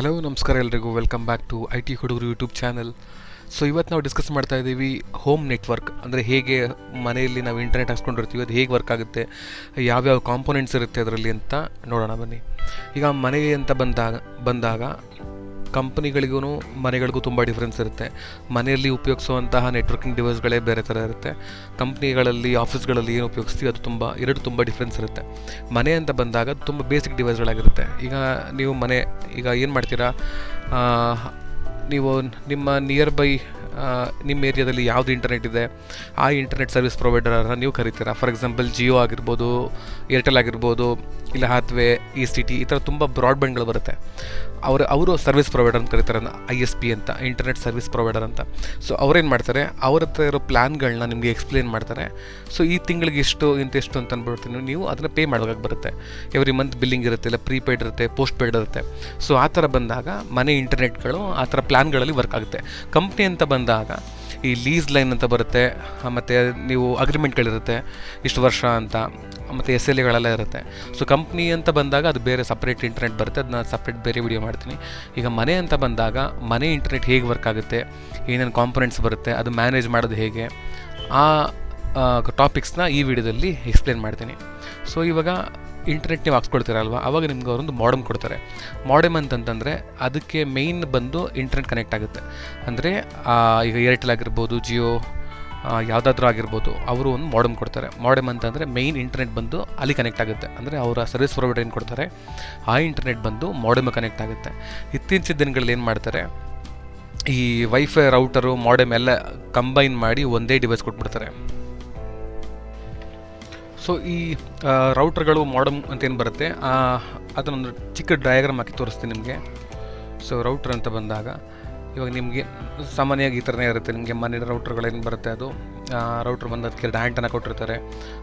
Hello ನಮಸ್ಕಾರ ಎಲ್ರಿಗೂ. Welcome back to I T ಹುಡುಗರು ಯೂಟ್ಯೂಬ್ ಚಾನಲ್ ಸೊ ಇವತ್ತು ನಾವು ಡಿಸ್ಕಸ್ ಮಾಡ್ತಾ ಇದ್ದೀವಿ ಹೋಮ್ ನೆಟ್ವರ್ಕ್ ಅಂದರೆ ಹೇಗೆ ಮನೆಯಲ್ಲಿ ನಾವು ಇಂಟರ್ನೆಟ್ ಹಾಕ್ಸ್ಕೊಂಡಿರ್ತೀವಿ, ಅದು ಹೇಗೆ ವರ್ಕ್ ಆಗುತ್ತೆ, ಯಾವ್ಯಾವ ಕಾಂಪೊನೆಂಟ್ಸ್ ಇರುತ್ತೆ ಅದರಲ್ಲಿ ಅಂತ ನೋಡೋಣ ಬನ್ನಿ. ಈಗ ಮನೆ ಅಂತ ಬಂದಾಗ ಬಂದಾಗ ಕಂಪನಿಗಳಿಗೂ ಮನೆಗಳಿಗೂ ತುಂಬ ಡಿಫ್ರೆನ್ಸ್ ಇರುತ್ತೆ. ಮನೆಯಲ್ಲಿ ಉಪಯೋಗಿಸುವಂತಹ ನೆಟ್ವರ್ಕಿಂಗ್ ಡಿವೈಸ್ಗಳೇ ಬೇರೆ ಥರ ಇರುತ್ತೆ. ಕಂಪ್ನಿಗಳಲ್ಲಿ ಆಫೀಸ್ಗಳಲ್ಲಿ ಏನು ಉಪಯೋಗಿಸ್ತೀವಿ, ಅದು ತುಂಬ, ಎರಡು ತುಂಬ ಡಿಫ್ರೆನ್ಸ್ ಇರುತ್ತೆ. ಮನೆ ಅಂತ ಬಂದಾಗ ತುಂಬ ಬೇಸಿಕ್ ಡಿವೈಸ್ಗಳಾಗಿರುತ್ತೆ ಈಗ ನೀವು ಮನೆ, ಈಗ ಏನು ಮಾಡ್ತೀರಾ? ನೀವು ನಿಮ್ಮ ನಿಯರ್ ಬೈ ನಿಮ್ಮ ಏರಿಯಾದಲ್ಲಿ ಯಾವುದು ಇಂಟರ್ನೆಟ್ ಇದೆ? ಆ ಇಂಟರ್ನೆಟ್ ಸರ್ವಿಸ್ ಪ್ರೊವೈಡರನ್ನು ನೀವು ಕರಿತೀರಾ? ಫಾರ್ ಎಕ್ಸಾಂಪಲ್ ಜಿಯೋ ಆಗಿರ್ಬೋದು ಏರ್ಟೆಲ್ ಆಗಿರ್ಬೋದು, ಇಲ್ಲ ಹಾತ್ವೆ ಇ ಸಿ ಟಿ ಈ ಥರ ತುಂಬ ಬ್ರಾಡ್ಬ್ಯಾಂಡ್ಗಳು ಬರುತ್ತೆ. ಅವರು ಅವರು ಸರ್ವಿಸ್ ಪ್ರೊವೈಡರ್ ಅಂತ ಕರೀತಾರೆ ಐ ಎಸ್ ಪಿ ಅಂತ ಇಂಟರ್ನೆಟ್ ಸರ್ವಿಸ್ ಪ್ರೊವೈಡರ್ ಅಂತ. ಸೊ ಅವ್ರೇನು ಮಾಡ್ತಾರೆ, ಅವ್ರ ಹತ್ರ ಇರೋ ಪ್ಲ್ಯಾನ್ಗಳನ್ನ ನಿಮಗೆ ಎಕ್ಸ್ಪ್ಲೇನ್ ಮಾಡ್ತಾರೆ. ಸೊ ಈ ತಿಂಗಳಿಗೆ ಇಷ್ಟು ಇಂತಿಷ್ಟು ಅಂತ ಅಂದ್ಬಿಡ್ತೀನಿ ನೀವು ಅದನ್ನು ಪೇ ಮಾಡೋಕೆ ಬರುತ್ತೆ. ಎವ್ರಿ ಮಂತ್ ಬಿಲ್ಲಿಂಗ್ ಇರುತ್ತೆ, ಇಲ್ಲ ಪ್ರೀಪೇಯ್ಡ್ ಇರುತ್ತೆ ಪೋಸ್ಟ್ ಪೇಯ್ಡ್ ಇರುತ್ತೆ. ಸೊ ಆ ಥರ ಬಂದಾಗ ಮನೆ ಇಂಟರ್ನೆಟ್ಗಳು ಆ ಥರ ಪ್ಲ್ಯಾನ್ಗಳಲ್ಲಿ ವರ್ಕ್ ಆಗುತ್ತೆ. ಕಂಪ್ನಿ ಅಂತ ಬಂದಾಗ ಈ ಲೀಸ್ ಲೈನ್ ಅಂತ ಬರುತ್ತೆ, ಮತ್ತು ನೀವು ಅಗ್ರಿಮೆಂಟ್ಗಳಿರುತ್ತೆ ಇಷ್ಟು ವರ್ಷ ಅಂತ. ಮತ್ತು ಎಸ್ ಎಲ್ ಎಗಳೆಲ್ಲ ಇರುತ್ತೆ. ಸೊ ಕಂಪ್ನಿ ಅಂತ ಬಂದಾಗ ಅದು ಬೇರೆ ಸಪ್ರೇಟ್ ಇಂಟರ್ನೆಟ್ ಬರುತ್ತೆ. ಅದನ್ನ ಸಪ್ರೇಟ್ ಬೇರೆ ವಿಡಿಯೋ ಮಾಡ್ತೀನಿ. ಈಗ ಮನೆ ಅಂತ ಬಂದಾಗ ಮನೆ ಇಂಟರ್ನೆಟ್ ಹೇಗೆ ವರ್ಕ್ ಆಗುತ್ತೆ? ಏನೇನು ಕಾಂಪೊನೆಂಟ್ಸ್ ಬರುತ್ತೆ? ಅದು ಮ್ಯಾನೇಜ್ ಮಾಡೋದು ಹೇಗೆ? ಆ ಟಾಪಿಕ್ಸ್ನ ಈ ವಿಡಿಯೋದಲ್ಲಿ ಎಕ್ಸ್ಪ್ಲೇನ್ ಮಾಡ್ತೀನಿ. ಸೊ ಇವಾಗ ಇಂಟರ್ನೆಟ್ ನೀವು ಹಾಕ್ಸ್ಕೊಳ್ತೀರಲ್ವ ಅವಾಗ ನಿಮ್ಗೆ ಅವರೊಂದು ಮಾಡಮ್ ಕೊಡ್ತಾರೆ. ಮಾಡಮ್ ಅಂತಂತಂದರೆ ಅದಕ್ಕೆ ಮೇಯ್ನ್ ಬಂದು ಇಂಟರ್ನೆಟ್ ಕನೆಕ್ಟ್ ಆಗುತ್ತೆ. ಅಂದರೆ ಈಗ ಏರ್ಟೆಲ್ ಆಗಿರ್ಬೋದು ಜಿಯೋ ಯಾವುದಾದ್ರೂ ಆಗಿರ್ಬೋದು, ಅವರು ಒಂದು ಮಾಡಮ್ ಕೊಡ್ತಾರೆ. ಮಾಡಮ್ ಅಂತಂದರೆ ಮೇಯ್ನ್ ಇಂಟರ್ನೆಟ್ ಬಂದು ಅಲ್ಲಿ ಕನೆಕ್ಟ್ ಆಗುತ್ತೆ. ಅಂದರೆ ಅವರ ಸರ್ವಿಸ್ ಪ್ರೊವೈಡರ್ ಏನು ಕೊಡ್ತಾರೆ? ಆ ಇಂಟರ್ನೆಟ್ ಬಂದು ಮಾಡಮ್ ಕನೆಕ್ಟ್ ಆಗುತ್ತೆ. ಇತ್ತೀಚಿನ ದಿನಗಳಲ್ಲಿ ಏನು ಮಾಡ್ತಾರೆ? ಈ ವೈಫೈ ರೌಟರು ಮಾಡಮ್ ಎಲ್ಲ ಕಂಬೈನ್ ಮಾಡಿ ಒಂದೇ ಡಿವೈಸ್ ಕೊಟ್ಬಿಡ್ತಾರೆ. ಸೊ ಈ ರೌಟರ್ಗಳು ಮಾಡಮ್ ಅಂತ ಏನು ಬರುತ್ತೆ? ಅದನ್ನೊಂದು ಚಿಕ್ಕ ಡಯಾಗ್ರಾಮ್ ಹಾಕಿ ತೋರಿಸ್ತೀನಿ ನಿಮಗೆ. ಸೊ ರೌಟರ್ ಅಂತ ಬಂದಾಗ ಇವಾಗ ನಿಮಗೆ ಸಾಮಾನ್ಯವಾಗಿ ಈ ಥರನೇ ಇರುತ್ತೆ. ನಿಮಗೆ ಮನೆ ರೌಟ್ರ್ಗಳೇನು ಬರುತ್ತೆ ಅದು? ರೌಟ್ರ್ ಬಂದು ಅದಕ್ಕೆ ಎರಡು ಆ್ಯಂಟನ ಕೊಟ್ಟಿರ್ತಾರೆ.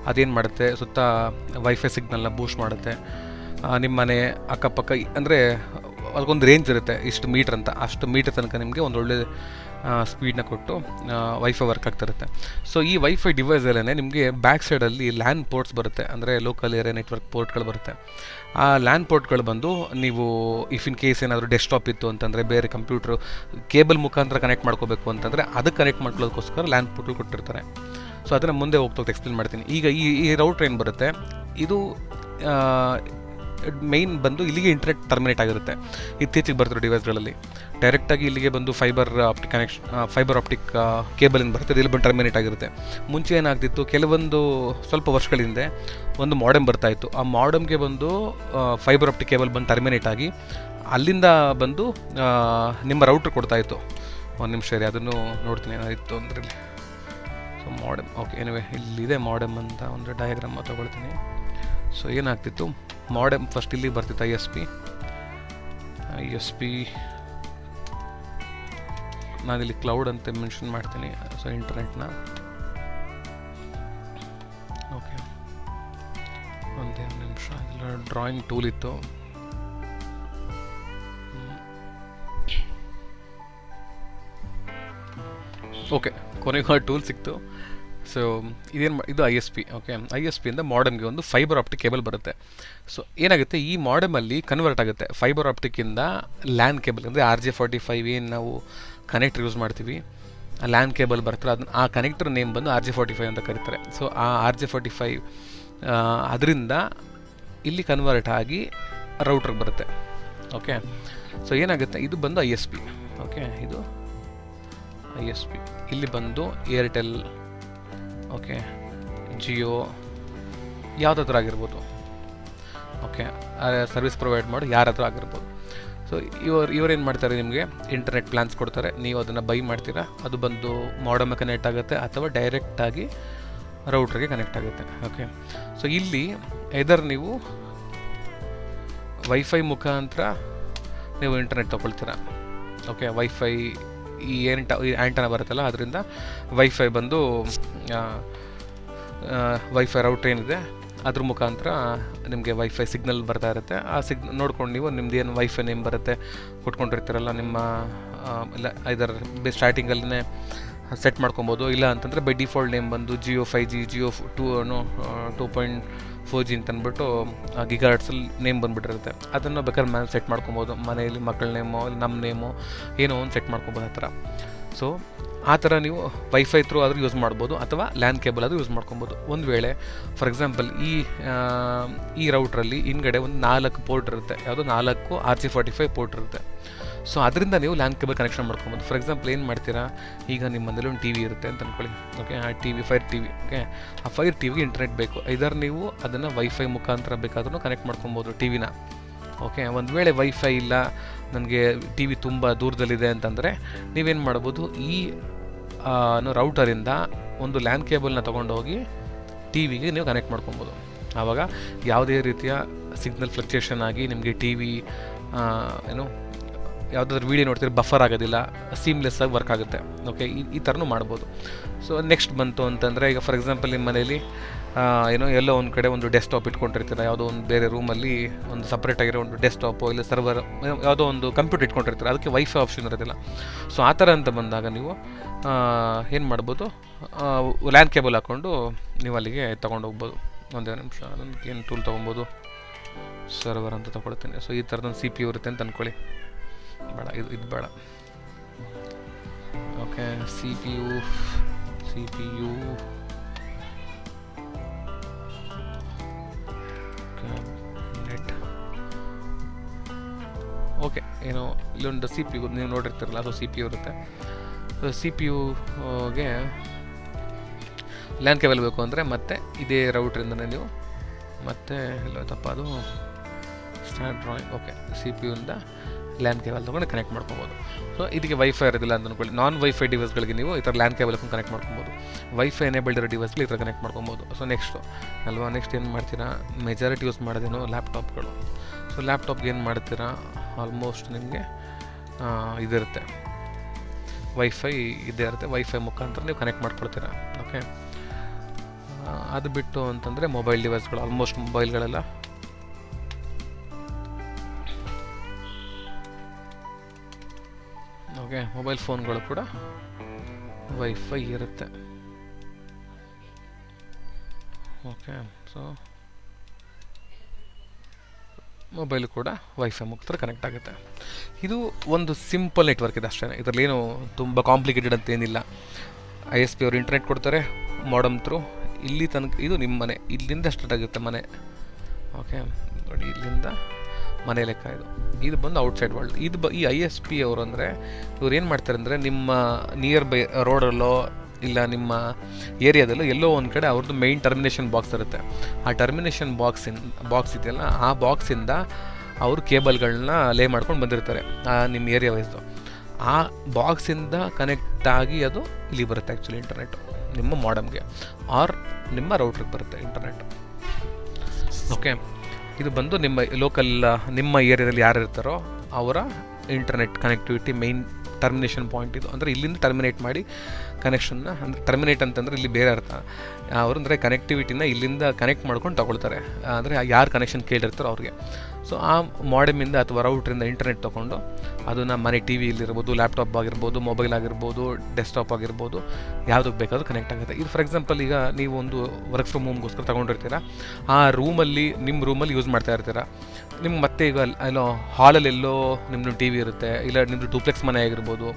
ಅದೇನು ಮಾಡುತ್ತೆ? ಸುತ್ತ ವೈಫೈ ಸಿಗ್ನಲ್ನ ಬೂಸ್ಟ್ ಮಾಡುತ್ತೆ. ನಿಮ್ಮ ಮನೆ ಅಕ್ಕಪಕ್ಕ ಅಂದರೆ ಅದಕ್ಕೊಂದು ರೇಂಜ್ ಇರುತ್ತೆ. ಇಷ್ಟು ಮೀಟ್ರ್ ಅಂತ. ಅಷ್ಟು ಮೀಟ್ರ್ ತನಕ ನಿಮಗೆ ಒಂದು ಒಳ್ಳೆ ಸ್ಪೀಡ್ನ ಕೊಟ್ಟು ವೈಫೈ ವರ್ಕ್ ಆಗ್ತಿರುತ್ತೆ ಸೊ ಈ ವೈಫೈ ಡಿವೈಸಲ್ಲೇ ನಿಮಗೆ ಬ್ಯಾಕ್ ಸೈಡಲ್ಲಿ ಲ್ಯಾನ್ ಪೋರ್ಟ್ಸ್ ಬರುತ್ತೆ. ಅಂದರೆ ಲೋಕಲ್ ಏರಿಯಾ ನೆಟ್ವರ್ಕ್ ಪೋರ್ಟ್ಗಳು ಬರುತ್ತೆ. ಆ ಲ್ಯಾನ್ ಪೋರ್ಟ್ಗಳು ಬಂದು ನೀವು ಇಫ್ ಇನ್ ಕೇಸ್ ಏನಾದರೂ ಡೆಸ್ಕ್ಟಾಪ್ ಇತ್ತು ಅಂತಂದರೆ ಬೇರೆ ಕಂಪ್ಯೂಟ್ರು ಕೇಬಲ್ ಮುಖಾಂತರ ಕನೆಕ್ಟ್ ಮಾಡ್ಕೋಬೇಕು ಅಂತಂದರೆ ಅದಕ್ಕೆ ಕನೆಕ್ಟ್ ಮಾಡ್ಕೊಳ್ಳೋದಕ್ಕೋಸ್ಕರ ಲ್ಯಾನ್ ಪೋರ್ಟ್ಗಳು ಕೊಟ್ಟಿರ್ತಾರೆ. ಸೊ ಅದನ್ನು ಮುಂದೆ ಹೋಗ್ತಾ ಎಕ್ಸ್ಪ್ಲೇನ್ ಮಾಡ್ತೀನಿ. ಈಗ ಈ ಈ ರೌಟ್ರ್ ಏನು ಬರುತ್ತೆ? ಇದು ಮೇಯ್ನ್ ಬಂದು ಇಲ್ಲಿಗೆ ಇಂಟರ್ನೆಟ್ ಟರ್ಮಿನೇಟ್ ಆಗಿರುತ್ತೆ. ಇತ್ತೀಚೆಗೆ ಬರ್ತಿರೋ ಡಿವೈಸ್ಗಳಲ್ಲಿ ಡೈರೆಕ್ಟಾಗಿ ಇಲ್ಲಿಗೆ ಬಂದು fibre optic connection fibre optic ಕೇಬಲಿಂದ ಬರ್ತದೆ ಇಲ್ಲಿ ಬಂದು ಟರ್ಮಿನೇಟ್ ಆಗಿರುತ್ತೆ. ಮುಂಚೆ ಏನಾಗ್ತಿತ್ತು, ಕೆಲವೊಂದು ಸ್ವಲ್ಪ ವರ್ಷಗಳ ಹಿಂದೆ ಒಂದು ಮಾಡಮ್ ಬರ್ತಾ ಇತ್ತು. ಆ ಮಾಡಮ್ಗೆ ಬಂದು ಫೈಬರ್ ಆಪ್ಟಿಕ್ ಕೇಬಲ್ ಬಂದು ಟರ್ಮಿನೇಟ್ ಆಗಿ ಅಲ್ಲಿಂದ ಬಂದು ನಿಮ್ಮ ರೌಟ್ರ್ ಕೊಡ್ತಾ ಇತ್ತು. ಒಂದು ನಿಮಿಷ ರೀ ಅದನ್ನು ನೋಡ್ತೀನಿ ಏನಾಯಿತು ಅಂದರೆ ಸೊ ಮಾಡಮ್ ಓಕೆ ಏನಿವೆ ಇಲ್ಲಿದೆ ಮಾಡಮ್ ಅಂತ ಒಂದು ಡಯಾಗ್ರಾಮ್ ತಗೊಳ್ತೀನಿ. ಸೊ ಏನಾಗ್ತಿತ್ತು? ಮಾಡಮ್ ಫಸ್ಟ್ ಇಲ್ಲಿ ಬರ್ತಿತ್ತು I S P I S P ನಾನಿಲ್ಲಿ ಕ್ಲೌಡ್ ಅಂತ ಮೆನ್ಷನ್ ಮಾಡ್ತೀನಿ ಸೊ ಇಂಟರ್ನೆಟ್ನ ಓಕೆ ಒಂದೇ ನಿಮಿಷ ಇಲ್ಲ ಡ್ರಾಯಿಂಗ್ ಟೂಲ್ ಇತ್ತು. ಓಕೆ ಕೊನೆಗೂ ಟೂಲ್ ಸಿಕ್ತು. ಸೊ ಇದೇನು ಇದು I S P okay I S ಪಿಯಿಂದ ಮಾಡಮ್ಗೆ ಒಂದು ಫೈಬರ್ ಆಪ್ಟಿಕ್ ಕೇಬಲ್ ಬರುತ್ತೆ. ಸೊ ಏನಾಗುತ್ತೆ? ಈ ಮಾಡಮಲ್ಲಿ ಕನ್ವರ್ಟ್ ಆಗುತ್ತೆ. ಫೈಬರ್ ಆಪ್ಟಿಕ್ಕಿಂದ ಲ್ಯಾನ್ ಕೇಬಲ್ ಅಂದರೆ ಆರ್ ಜೆ ಫಾರ್ಟಿ ಫೈವ್ ಏನು ನಾವು ಕನೆಕ್ಟರ್ ಯೂಸ್ ಮಾಡ್ತೀವಿ. ಆ ಲ್ಯಾನ್ ಕೇಬಲ್ ಬರ್ತಾರೆ. ಅದನ್ನ ಆ ಕನೆಕ್ಟರ್ ನೇಮ್ ಬಂದು ಆರ್ ಜೆ ಫಾರ್ಟಿ ಫೈವ್ ಅಂತ ಕರೀತಾರೆ. ಸೊ ಆ ಆರ್ ಜೆ ಫಾರ್ಟಿ ಫೈವ್ ಅದರಿಂದ ಇಲ್ಲಿ ಕನ್ವರ್ಟ್ ಆಗಿ ರೌಟ್ರಿಗೆ ಬರುತ್ತೆ. ಓಕೆ ಸೊ ಏನಾಗುತ್ತೆ? ಇದು ಬಂದು ಐ ಎಸ್ ಪಿ ಓಕೆ ಇದು ಐ ಎಸ್ ಪಿ ಇಲ್ಲಿ ಬಂದು ಏರ್ಟೆಲ್ ಓಕೆ. ಜಿಯೋ ಯಾವುದಾದ್ರೂ ಆಗಿರ್ಬೋದು? ಓಕೆ. ಸರ್ವಿಸ್ ಪ್ರೊವೈಡ್ ಮಾಡಿ ಯಾರ ಹತ್ರ ಆಗಿರ್ಬೋದು. ಸೊ ಇವರು, ಇವರೇನು ಮಾಡ್ತಾರೆ ನಿಮಗೆ? ಇಂಟರ್ನೆಟ್ ಪ್ಲ್ಯಾನ್ಸ್ ಕೊಡ್ತಾರೆ. ನೀವು ಅದನ್ನು ಬೈ ಮಾಡ್ತೀರಾ? ಅದು ಬಂದು ಮಾಡಮ್ ಕನೆಕ್ಟ್ ಆಗುತ್ತೆ ಅಥವಾ ಡೈರೆಕ್ಟಾಗಿ ರೌಟ್ರಿಗೆ ಕನೆಕ್ಟ್ ಆಗುತ್ತೆ. ಓಕೆ. ಸೊ ಇಲ್ಲಿ ಎದರ್ ನೀವು ವೈಫೈ ಮುಖಾಂತರ ನೀವು ಇಂಟರ್ನೆಟ್ ತೊಗೊಳ್ತೀರಾ? ಓಕೆ ವೈಫೈ ಈ ಏನ್ ಟ ಈ ಆ್ಯಂಟನ ಬರುತ್ತಲ್ಲ, ಅದರಿಂದ ವೈಫೈ ಬಂದು ವೈಫೈ ರೌಟ್ ಏನಿದೆ, ಅದ್ರ ಮುಖಾಂತರ ನಿಮಗೆ ವೈಫೈ ಸಿಗ್ನಲ್ ಬರ್ತಾ ಇರುತ್ತೆ. ಆ ಸಿಗ್ ನೋಡ್ಕೊಂಡು ನೀವು ನಿಮ್ದು ಏನು ವೈಫೈ ನೇಮ್ ಬರುತ್ತೆ ಕೊಟ್ಕೊಂಡಿರ್ತೀರಲ್ಲ, ನಿಮ್ಮ ಇಲ್ಲ ಇದರ ಬೇ ಸ್ಟಾರ್ಟಿಂಗಲ್ಲೇ ಸೆಟ್ ಮಾಡ್ಕೊಬೋದು. ಇಲ್ಲ ಅಂತಂದರೆ ಬೈ ಡಿಫಾಲ್ಟ್ ನೇಮ್ ಬಂದು Jio fi G Jio two two point four G ಅಂತ ಅಂದ್ಬಿಟ್ಟು ಗಿಗಾರ್ಟ್ಸಲ್ಲಿ ನೇಮ್ ಬಂದ್ಬಿಟ್ಟಿರುತ್ತೆ. ಅದನ್ನು ಬೇಕಾದ್ರೆ ಮನೇಲಿ ಸೆಟ್ ಮಾಡ್ಕೊಬೋದು. ಮನೆಯಲ್ಲಿ ಮಕ್ಕಳ ನೇಮೋ ಇಲ್ಲಿ ನಮ್ಮ ನೇಮು ಏನೋ ಒಂದು ಸೆಟ್ ಮಾಡ್ಕೊಬೋದು ಆ ಥರ. ಸೊ ಆ ಥರ ನೀವು ವೈಫೈ ಥ್ರೂ ಆದರೂ ಯೂಸ್ ಮಾಡ್ಬೋದು, ಅಥವಾ ಲ್ಯಾನ್ ಕೇಬಲ್ ಆದರೂ ಯೂಸ್ ಮಾಡ್ಕೊಬೋದು. ಒಂದು ವೇಳೆ ಫಾರ್ ಎಕ್ಸಾಂಪಲ್ ಈ ಈ ರೌಟ್ರಲ್ಲಿ ಹಿಂದ್ಗಡೆ ಒಂದು ನಾಲ್ಕು ಪೋರ್ಟ್ ಇರುತ್ತೆ. ಯಾವುದೋ ನಾಲ್ಕು R C forty five port ಇರುತ್ತೆ. ಸೊ ಅದರಿಂದ ನೀವು ಲ್ಯಾನ್ ಕೇಬಲ್ ಕನೆಕ್ಷನ್ ಮಾಡ್ಕೊಬೋದು. ಫಾರ್ ಎಕ್ಸಾಂಪಲ್ ಏನು ಮಾಡ್ತೀರಾ? ಈಗ ನಿಮ್ಮ ಮನೇಲಿ ಒಂದು ಟಿ ವಿ ಇರುತ್ತೆ ಅಂತ ಅಂದ್ಕೊಳ್ಳಿ ಓಕೆ ಆ T V fire T V okay ಆ ಫೈರ್ ಟಿ ವಿಗೆ ಇಂಟರ್ನೆಟ್ ಬೇಕು. ಇದರ ನೀವು ಅದನ್ನು ವೈಫೈ ಮುಖಾಂತರ ಬೇಕಾದ್ರೂ ಕನೆಕ್ಟ್ ಮಾಡ್ಕೊಬೋದು ಟಿ ವಿನ ಓಕೆ ಒಂದು ವೇಳೆ ವೈಫೈ ಇಲ್ಲ, ನನಗೆ ಟಿ ವಿ ತುಂಬ ದೂರದಲ್ಲಿದೆ ಅಂತಂದರೆ ನೀವೇನು ಮಾಡ್ಬೋದು? ಈ ರೌಟರಿಂದ ಒಂದು ಲ್ಯಾನ್ ಕೇಬಲ್ನ ತೊಗೊಂಡೋಗಿ ಟಿ ವಿಗೆ ನೀವು ಕನೆಕ್ಟ್ ಮಾಡ್ಕೊಬೋದು. ಆವಾಗ ಯಾವುದೇ ರೀತಿಯ ಸಿಗ್ನಲ್ ಫ್ಲಕ್ಚುಯೇಷನ್ ಆಗಿ ನಿಮಗೆ ಟಿ ವಿ ಏನು ಯಾವುದಾದ್ರೂ ವೀಡಿಯೋ ನೋಡ್ತೀರಿ ಬಫರ್ ಆಗೋದಿಲ್ಲ ಸೀಮ್ಲೆಸ್ ಆಗಿ ವರ್ಕ್ ಆಗುತ್ತೆ. ಓಕೆ ಈ ಥರನೂ ಮಾಡ್ಬೋದು. ಸೊ ನೆಕ್ಸ್ಟ್ ಬಂತು ಅಂತಂದರೆ, ಈಗ ಫಾರ್ ಎಕ್ಸಾಂಪಲ್ ನಿಮ್ಮ ಮನೇಲಿ ಏನೋ ಎಲ್ಲೋ ಒಂದು ಕಡೆ ಒಂದು ಡೆಸ್ಕ್ಟಾಪ್ ಇಟ್ಕೊಂಡಿರ್ತೀರ, ಯಾವುದೋ ಒಂದು ಬೇರೆ ರೂಮಲ್ಲಿ ಒಂದು ಸಪ್ರೇಟ್ ಆಗಿರೋ ಒಂದು ಡೆಸ್ಕ್ಟಾಪು ಇಲ್ಲ ಸರ್ವರ್ ಯಾವುದೋ ಒಂದು ಕಂಪ್ಯೂಟರ್ ಇಟ್ಕೊಂಡಿರ್ತೀರ, ಅದಕ್ಕೆ ವೈಫೈ ಆಪ್ಷನ್ ಇರೋದಿಲ್ಲ. ಸೊ ಆ ಥರ ಅಂತ ಬಂದಾಗ ನೀವು ಏನು ಮಾಡ್ಬೋದು? ಲ್ಯಾಂಡ್ ಕೇಬಲ್ ಹಾಕ್ಕೊಂಡು ನೀವು ಅಲ್ಲಿಗೆ ತೊಗೊಂಡು ಹೋಗ್ಬೋದು ಒಂದೇ ನಿಮಿಷ ಏನು ಟೂಲ್ ತೊಗೊಬೋದು? ಸರ್ವರ್ ಅಂತ ತೊಗೊಳ್ತೀನಿ. ಸೊ ಈ ಥರದೊಂದು ಸಿ ಪಿ ಯು ಇರುತ್ತೆ ಅಂತ ಅಂದ್ಕೊಳ್ಳಿ ಬೇಡ, ಇದು ಇದು ಬೇಡ. Okay C P U C P U okay ಏನು, ಇಲ್ಲೊಂದು ಸಿ ಪಿ ಯು ನೀವು ನೋಡಿರ್ತೀರಲ್ಲ, ಅದು ಸಿ ಪಿ ಯು ಇರುತ್ತೆ. ಸೊ ಸಿ ಪಿ ಯುಗೆ ಲ್ಯಾನ್ ಕೇಬಲ್ ಬೇಕು ಅಂದರೆ ಮತ್ತೆ ಇದೇ ರೌಟ್ರಿಂದನೇ ನೀವು ಮತ್ತೆ ಇಲ್ಲ ತಪ್ಪ ಅದು stand drawing okay C P ಯುಯಿಂದ LAN cable ತೊಗೊಂಡು ಕನೆಕ್ಟ್ ಮಾಡ್ಕೊಬೋದು. ಸೊ ಇದಕ್ಕೆ ವೈಫೈ ಇರೋದಿಲ್ಲ ಅಂತ ಅಂದ್ಕೊಳ್ಳಿ ನಾನ್ ವೈಫೈ ಡಿವೈಸ್ಗಳಿಗೆ ನೀವು ಈ ಥರ ಲ್ಯಾಂಡ್ ಕೇಬಲ್ ಕನೆಕ್ಟ್ ಮಾಡ್ಕೊಬೋದು. ವೈಫೈ ಎನೇಬಲ್ಡ್ ಇರೋ ಡಿವೈಸ್ಗಳು ಈ ಥರ ಕನೆಕ್ಟ್ ಮಾಡ್ಕೊಬೋದು. ಸೊ ನೆಕ್ಸ್ಟು ಅಲ್ವಾ ನೆಕ್ಸ್ಟ್ ಏನು ಮಾಡ್ತೀರಾ? ಮೆಜಾರಿಟಿ ಯೂಸ್ ಮಾಡೋದೇನು ಲ್ಯಾಪ್ಟಾಪ್ಗಳು ಸೊ ಲ್ಯಾಪ್ಟಾಪ್ಗೆ ಏನು ಮಾಡ್ತೀರಾ? ಆಲ್ಮೋಸ್ಟ್ ನಿಮಗೆ ಇದಿರುತ್ತೆ ವೈಫೈ ಇದೇ ಇರುತ್ತೆ. ವೈಫೈ ಮುಖಾಂತರ ನೀವು ಕನೆಕ್ಟ್ ಮಾಡ್ಕೊಳ್ತೀರಾ ಓಕೆ ಅದು ಬಿಟ್ಟು ಅಂತಂದರೆ ಮೊಬೈಲ್ ಡಿವೈಸ್ಗಳು ಆಲ್ಮೋಸ್ಟ್ ಮೊಬೈಲ್ಗಳೆಲ್ಲ ಓಕೆ ಮೊಬೈಲ್ ಫೋನ್ಗಳು ಕೂಡ ವೈಫೈ ಇರುತ್ತೆ. ಓಕೆ ಸೊ ಮೊಬೈಲ್ ಕೂಡ ವೈಫೈ ಮುಖಾಂತರ ಕನೆಕ್ಟ್ ಆಗುತ್ತೆ. ಇದು ಒಂದು ಸಿಂಪಲ್ ನೆಟ್ವರ್ಕ್ ಇದೆ ಅಷ್ಟೇ ಇದರಲ್ಲಿ ಏನು ತುಂಬ ಕಾಂಪ್ಲಿಕೇಟೆಡ್ ಅಂತ ಏನಿಲ್ಲ. ಐ ಎಸ್ ಪಿ ಅವರು ಇಂಟರ್ನೆಟ್ ಕೊಡ್ತಾರೆ ಮಾಡಮ್ ತ್ರೂ ಇಲ್ಲಿ ತನಕ, ಇದು ನಿಮ್ಮ ಮನೆ ಇಲ್ಲಿಂದ ಸ್ಟಾರ್ಟ್ ಆಗುತ್ತೆ ಮನೆ. ಓಕೆ ನೋಡಿ ಇಲ್ಲಿಂದ ಮನೆ ಲೆಕ್ಕ ಇದು ಇದು ಬಂದು ಔಟ್ಸೈಡ್ ವರ್ಲ್ಡ್ ಇದು ಬ ಈ ಐ ಎಸ್ ಪಿ ಅವರು ಅಂದರೆ ಇವ್ರು ಏನು ಮಾಡ್ತಾರೆ ಅಂದರೆ ನಿಮ್ಮ ನಿಯರ್ ಬೈ ರೋಡಲ್ಲೋ ಇಲ್ಲ ನಿಮ್ಮ ಏರಿಯಾದಲ್ಲೋ ಎಲ್ಲೋ ಒಂದು ಕಡೆ ಅವ್ರದ್ದು ಮೈನ್ ಟರ್ಮಿನೇಷನ್ ಬಾಕ್ಸ್ ಇರುತ್ತೆ. ಆ ಟರ್ಮಿನೇಷನ್ ಬಾಕ್ಸಿನ ಬಾಕ್ಸ್ ಇದೆಯಲ್ಲ, ಆ ಬಾಕ್ಸಿಂದ ಅವರು ಕೇಬಲ್ಗಳನ್ನ ಲೇ ಮಾಡ್ಕೊಂಡು ಬಂದಿರ್ತಾರೆ, ಆ ನಿಮ್ಮ ಏರಿಯಾ ವೈಸು ಆ ಬಾಕ್ಸಿಂದ ಕನೆಕ್ಟ್ ಆಗಿ ಅದು ಇಲ್ಲಿ ಬರುತ್ತೆ ಆ್ಯಕ್ಚುಲಿ ಇಂಟರ್ನೆಟ್ ನಿಮ್ಮ ಮಾಡಮ್ಗೆ ಆರ್ ನಿಮ್ಮ ರೌಟ್ರಿಗೆ ಬರುತ್ತೆ ಇಂಟರ್ನೆಟ್ ಓಕೆ ಇದು ಬಂದು ನಿಮ್ಮ ಲೋಕಲ್ ನಿಮ್ಮ ಏರಿಯಾದಲ್ಲಿ ಯಾರು ಇರ್ತಾರೋ ಅವರ internet connectivity main termination point ಇದು. ಅಂದರೆ ಇಲ್ಲಿಂದ ಟರ್ಮಿನೇಟ್ ಮಾಡಿ ಕನೆಕ್ಷನ್ನ ಅಂದರೆ ಟರ್ಮಿನೇಟ್ ಅಂತಂದರೆ ಇಲ್ಲಿ ಬೇರೆ ಅರ್ಥ. ಅವರು ಅಂದರೆ ಕನೆಕ್ಟಿವಿಟಿನ ಇಲ್ಲಿಂದ ಕನೆಕ್ಟ್ ಮಾಡ್ಕೊಂಡು ತಗೊಳ್ತಾರೆ. ಅಂದರೆ ಯಾರು ಕನೆಕ್ಷನ್ ಕೇಳಿರ್ತಾರೋ ಅವ್ರಿಗೆ. ಸೊ ಆ ಮಾಡಮಿಂದ ಅಥವಾ ರೌಟ್ರಿಂದ ಇಂಟರ್ನೆಟ್ ತೊಗೊಂಡು ಅದನ್ನು ಮನೆ ಟಿ ವಿಲಿರ್ಬೋದು ಲ್ಯಾಪ್ಟಾಪ್ ಆಗಿರ್ಬೋದು ಮೊಬೈಲ್ ಆಗಿರ್ಬೋದು ಡೆಸ್ಕ್ಟಾಪ್ ಆಗಿರ್ಬೋದು ಯಾವುದಕ್ಕೆ ಬೇಕಾದರೂ ಕನೆಕ್ಟ್ ಆಗುತ್ತೆ. ಇದು ಫಾರ್ ಎಕ್ಸಾಂಪಲ್ ಈಗ ನೀವು ಒಂದು ವರ್ಕ್ ಫ್ರಮ್ ಹೋಮ್ಗೋಸ್ಕರ ತೊಗೊಂಡಿರ್ತೀರ, ಆ ರೂಮಲ್ಲಿ ನಿಮ್ಮ ರೂಮಲ್ಲಿ ಯೂಸ್ ಮಾಡ್ತಾ ಇರ್ತೀರ. ನಿಮ್ಗೆ ಮತ್ತೆ ಈಗ ಎಲ್ಲೋ ಹಾಲಲ್ಲಿ ಎಲ್ಲೋ ನಿಮ್ಮದು ಟಿ ವಿ ಇರುತ್ತೆ, ಇಲ್ಲ ನಿಮ್ಮದು ಡೂಪ್ಲೆಕ್ಸ್ ಮನೆ ಆಗಿರ್ಬೋದು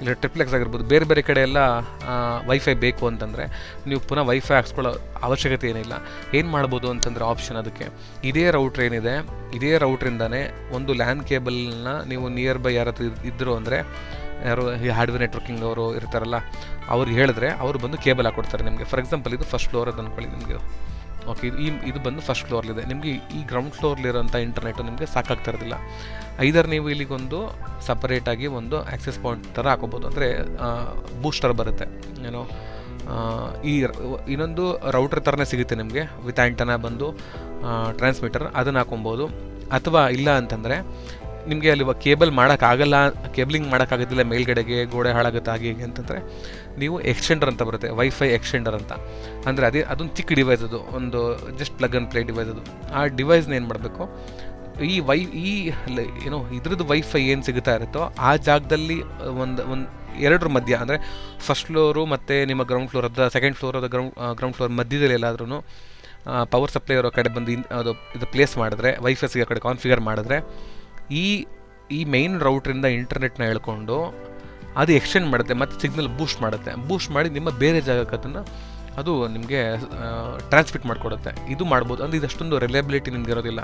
ಇಲ್ಲ ಟ್ರಿಪ್ಲೆಕ್ಸ್ ಆಗಿರ್ಬೋದು, ಬೇರೆ ಬೇರೆ ಕಡೆ ಎಲ್ಲ ವೈಫೈ ಬೇಕು ಅಂತಂದರೆ ನೀವು ಪುನಃ ವೈಫೈ ಹಾಕ್ಸ್ಕೊಳ್ಳೋ ಅವಶ್ಯಕತೆ ಏನಿಲ್ಲ. ಏನು ಮಾಡ್ಬೋದು ಅಂತಂದರೆ ಆಪ್ಷನ್ ಅದಕ್ಕೆ. ಇದೇ ರೌಟ್ರ್ ಏನಿದೆ, ಇದೇ ರೌಟ್ರಿಂದನೇ ಒಂದು ಲ್ಯಾನ್ ಕೇಬಲ್ನ ನೀವು ನಿಯರ್ ಬೈ ಯಾರ ಹತ್ರ ಇದ್- ಇದ್ರು ಅಂದರೆ, ಯಾರು ಈ ಹಾರ್ಡ್ವೇರ್ ನೆಟ್ವರ್ಕಿಂಗ್ ಅವರು ಇರ್ತಾರಲ್ಲ, ಅವ್ರು ಹೇಳಿದ್ರೆ ಅವರು ಬಂದು ಕೇಬಲ್ ಹಾಕೊಡ್ತಾರೆ ನಿಮಗೆ. ಫಾರ್ ಎಕ್ಸಾಂಪಲ್ ಇದು ಫಸ್ಟ್ ಫ್ಲೋರ್ ಅಂತ ಅಂದ್ಕೊಳ್ಳಿ ನಿಮಗೆ. ಓಕೆ, ಈ ಇದು ಬಂದು ಫಸ್ಟ್ ಫ್ಲೋರ್ಲಿದೆ ನಿಮಗೆ ಈ ಗ್ರೌಂಡ್ ಫ್ಲೋರ್ಲಿರೋಂಥ ಇಂಟರ್ನೆಟ್ ನಿಮಗೆ ಸಾಕಾಗ್ತಾ ಇರೋದಿಲ್ಲ. ಐದರ್ ನೀವು ಇಲ್ಲಿಗೊಂದು ಸಪರೇಟಾಗಿ ಒಂದು ಆಕ್ಸೆಸ್ ಪಾಯಿಂಟ್ ಥರ ಹಾಕೋಬೋದು. ಅಂದರೆ ಬೂಸ್ಟರ್ ಬರುತ್ತೆ. ಏನೋ ಈ ಇನ್ನೊಂದು ರೌಟರ್ ಥರನೇ ಸಿಗುತ್ತೆ ನಿಮಗೆ. ವಿತ್ ಆ್ಯಂಟನ ಬಂದು ಟ್ರಾನ್ಸ್ಮಿಟರ್ ಅದನ್ನು ಹಾಕೊಬೋದು. ಅಥವಾ ಇಲ್ಲ ಅಂತಂದರೆ ನಿಮಗೆ ಅಲ್ಲಿ ಕೇಬಲ್ ಮಾಡೋಕ್ಕಾಗಲ್ಲ, ಕೇಬಲಿಂಗ್ ಮಾಡೋಕ್ಕಾಗೋದಿಲ್ಲ, ಮೇಲ್ಗಡೆಗೆ ಗೋಡೆ ಹಾಳಾಗುತ್ತೆ ಹಾಗೆ ಹೀಗೆ ಅಂತಂದರೆ ನೀವು ಎಕ್ಸ್ಟೆಂಡರ್ ಅಂತ ಬರುತ್ತೆ ವೈಫೈ ಎಕ್ಸ್ಟೆಂಡರ್ ಅಂತ. ಅಂದರೆ ಅದೇ ಅದೊಂದು ಚಿಕ್ಕ ಡಿವೈಸ್ ಅದು, ಒಂದು just plug and play device ಅದು. ಆ ಡಿವೈಸ್ನ ಏನು ಮಾಡಬೇಕು? ಈ ವೈ ಈ ಏನೋ ಇದ್ರದ್ದು ವೈಫೈ ಏನು ಸಿಗುತ್ತಾ ಇರುತ್ತೋ ಆ ಜಾಗದಲ್ಲಿ ಒಂದು ಒಂದು ಎರಡರ ಮಧ್ಯ, ಅಂದರೆ ಫಸ್ಟ್ ಫ್ಲೋರು ಮತ್ತು ನಿಮ್ಮ ಗ್ರೌಂಡ್ ಫ್ಲೋರ್ ಅದ ಸೆಕೆಂಡ್ ಫ್ಲೋರ್ ಅದ ಗ್ರೌಂಡ್ ಗ್ರೌಂಡ್ ಫ್ಲೋರ್ ಮಧ್ಯದಲ್ಲಿ ಎಲ್ಲಾದ್ರೂ ಪವರ್ ಸಪ್ಲೈ ಇರೋ ಕಡೆ ಬಂದು ಅದು ಇದು ಪ್ಲೇಸ್ ಮಾಡಿದ್ರೆ ವೈಫೈ ಸಿಗೋ ಕಡೆ ಕಾನ್ಫಿಗರ್ ಮಾಡಿದ್ರೆ ಈ ಈ ಮೈನ್ ರೌಟ್ರಿಂದ ಇಂಟರ್ನೆಟ್ನ ಹೇಳ್ಕೊಂಡು ಅದು ಎಕ್ಸ್ಟೆಂಡ್ ಮಾಡುತ್ತೆ, ಮತ್ತು ಸಿಗ್ನಲ್ ಬೂಸ್ಟ್ ಮಾಡುತ್ತೆ. ಬೂಸ್ಟ್ ಮಾಡಿ ನಿಮ್ಮ ಬೇರೆ ಜಾಗಕ್ಕೆ ಅದನ್ನು ಅದು ನಿಮಗೆ ಟ್ರಾನ್ಸ್ಮಿಟ್ ಮಾಡಿಕೊಡುತ್ತೆ. ಇದು ಮಾಡ್ಬೋದು. ಅಂದರೆ ಇದಷ್ಟೊಂದು ರಿಲಯಬಿಲಿಟಿ ನಿಮ್ಗೆ ಇರೋದಿಲ್ಲ.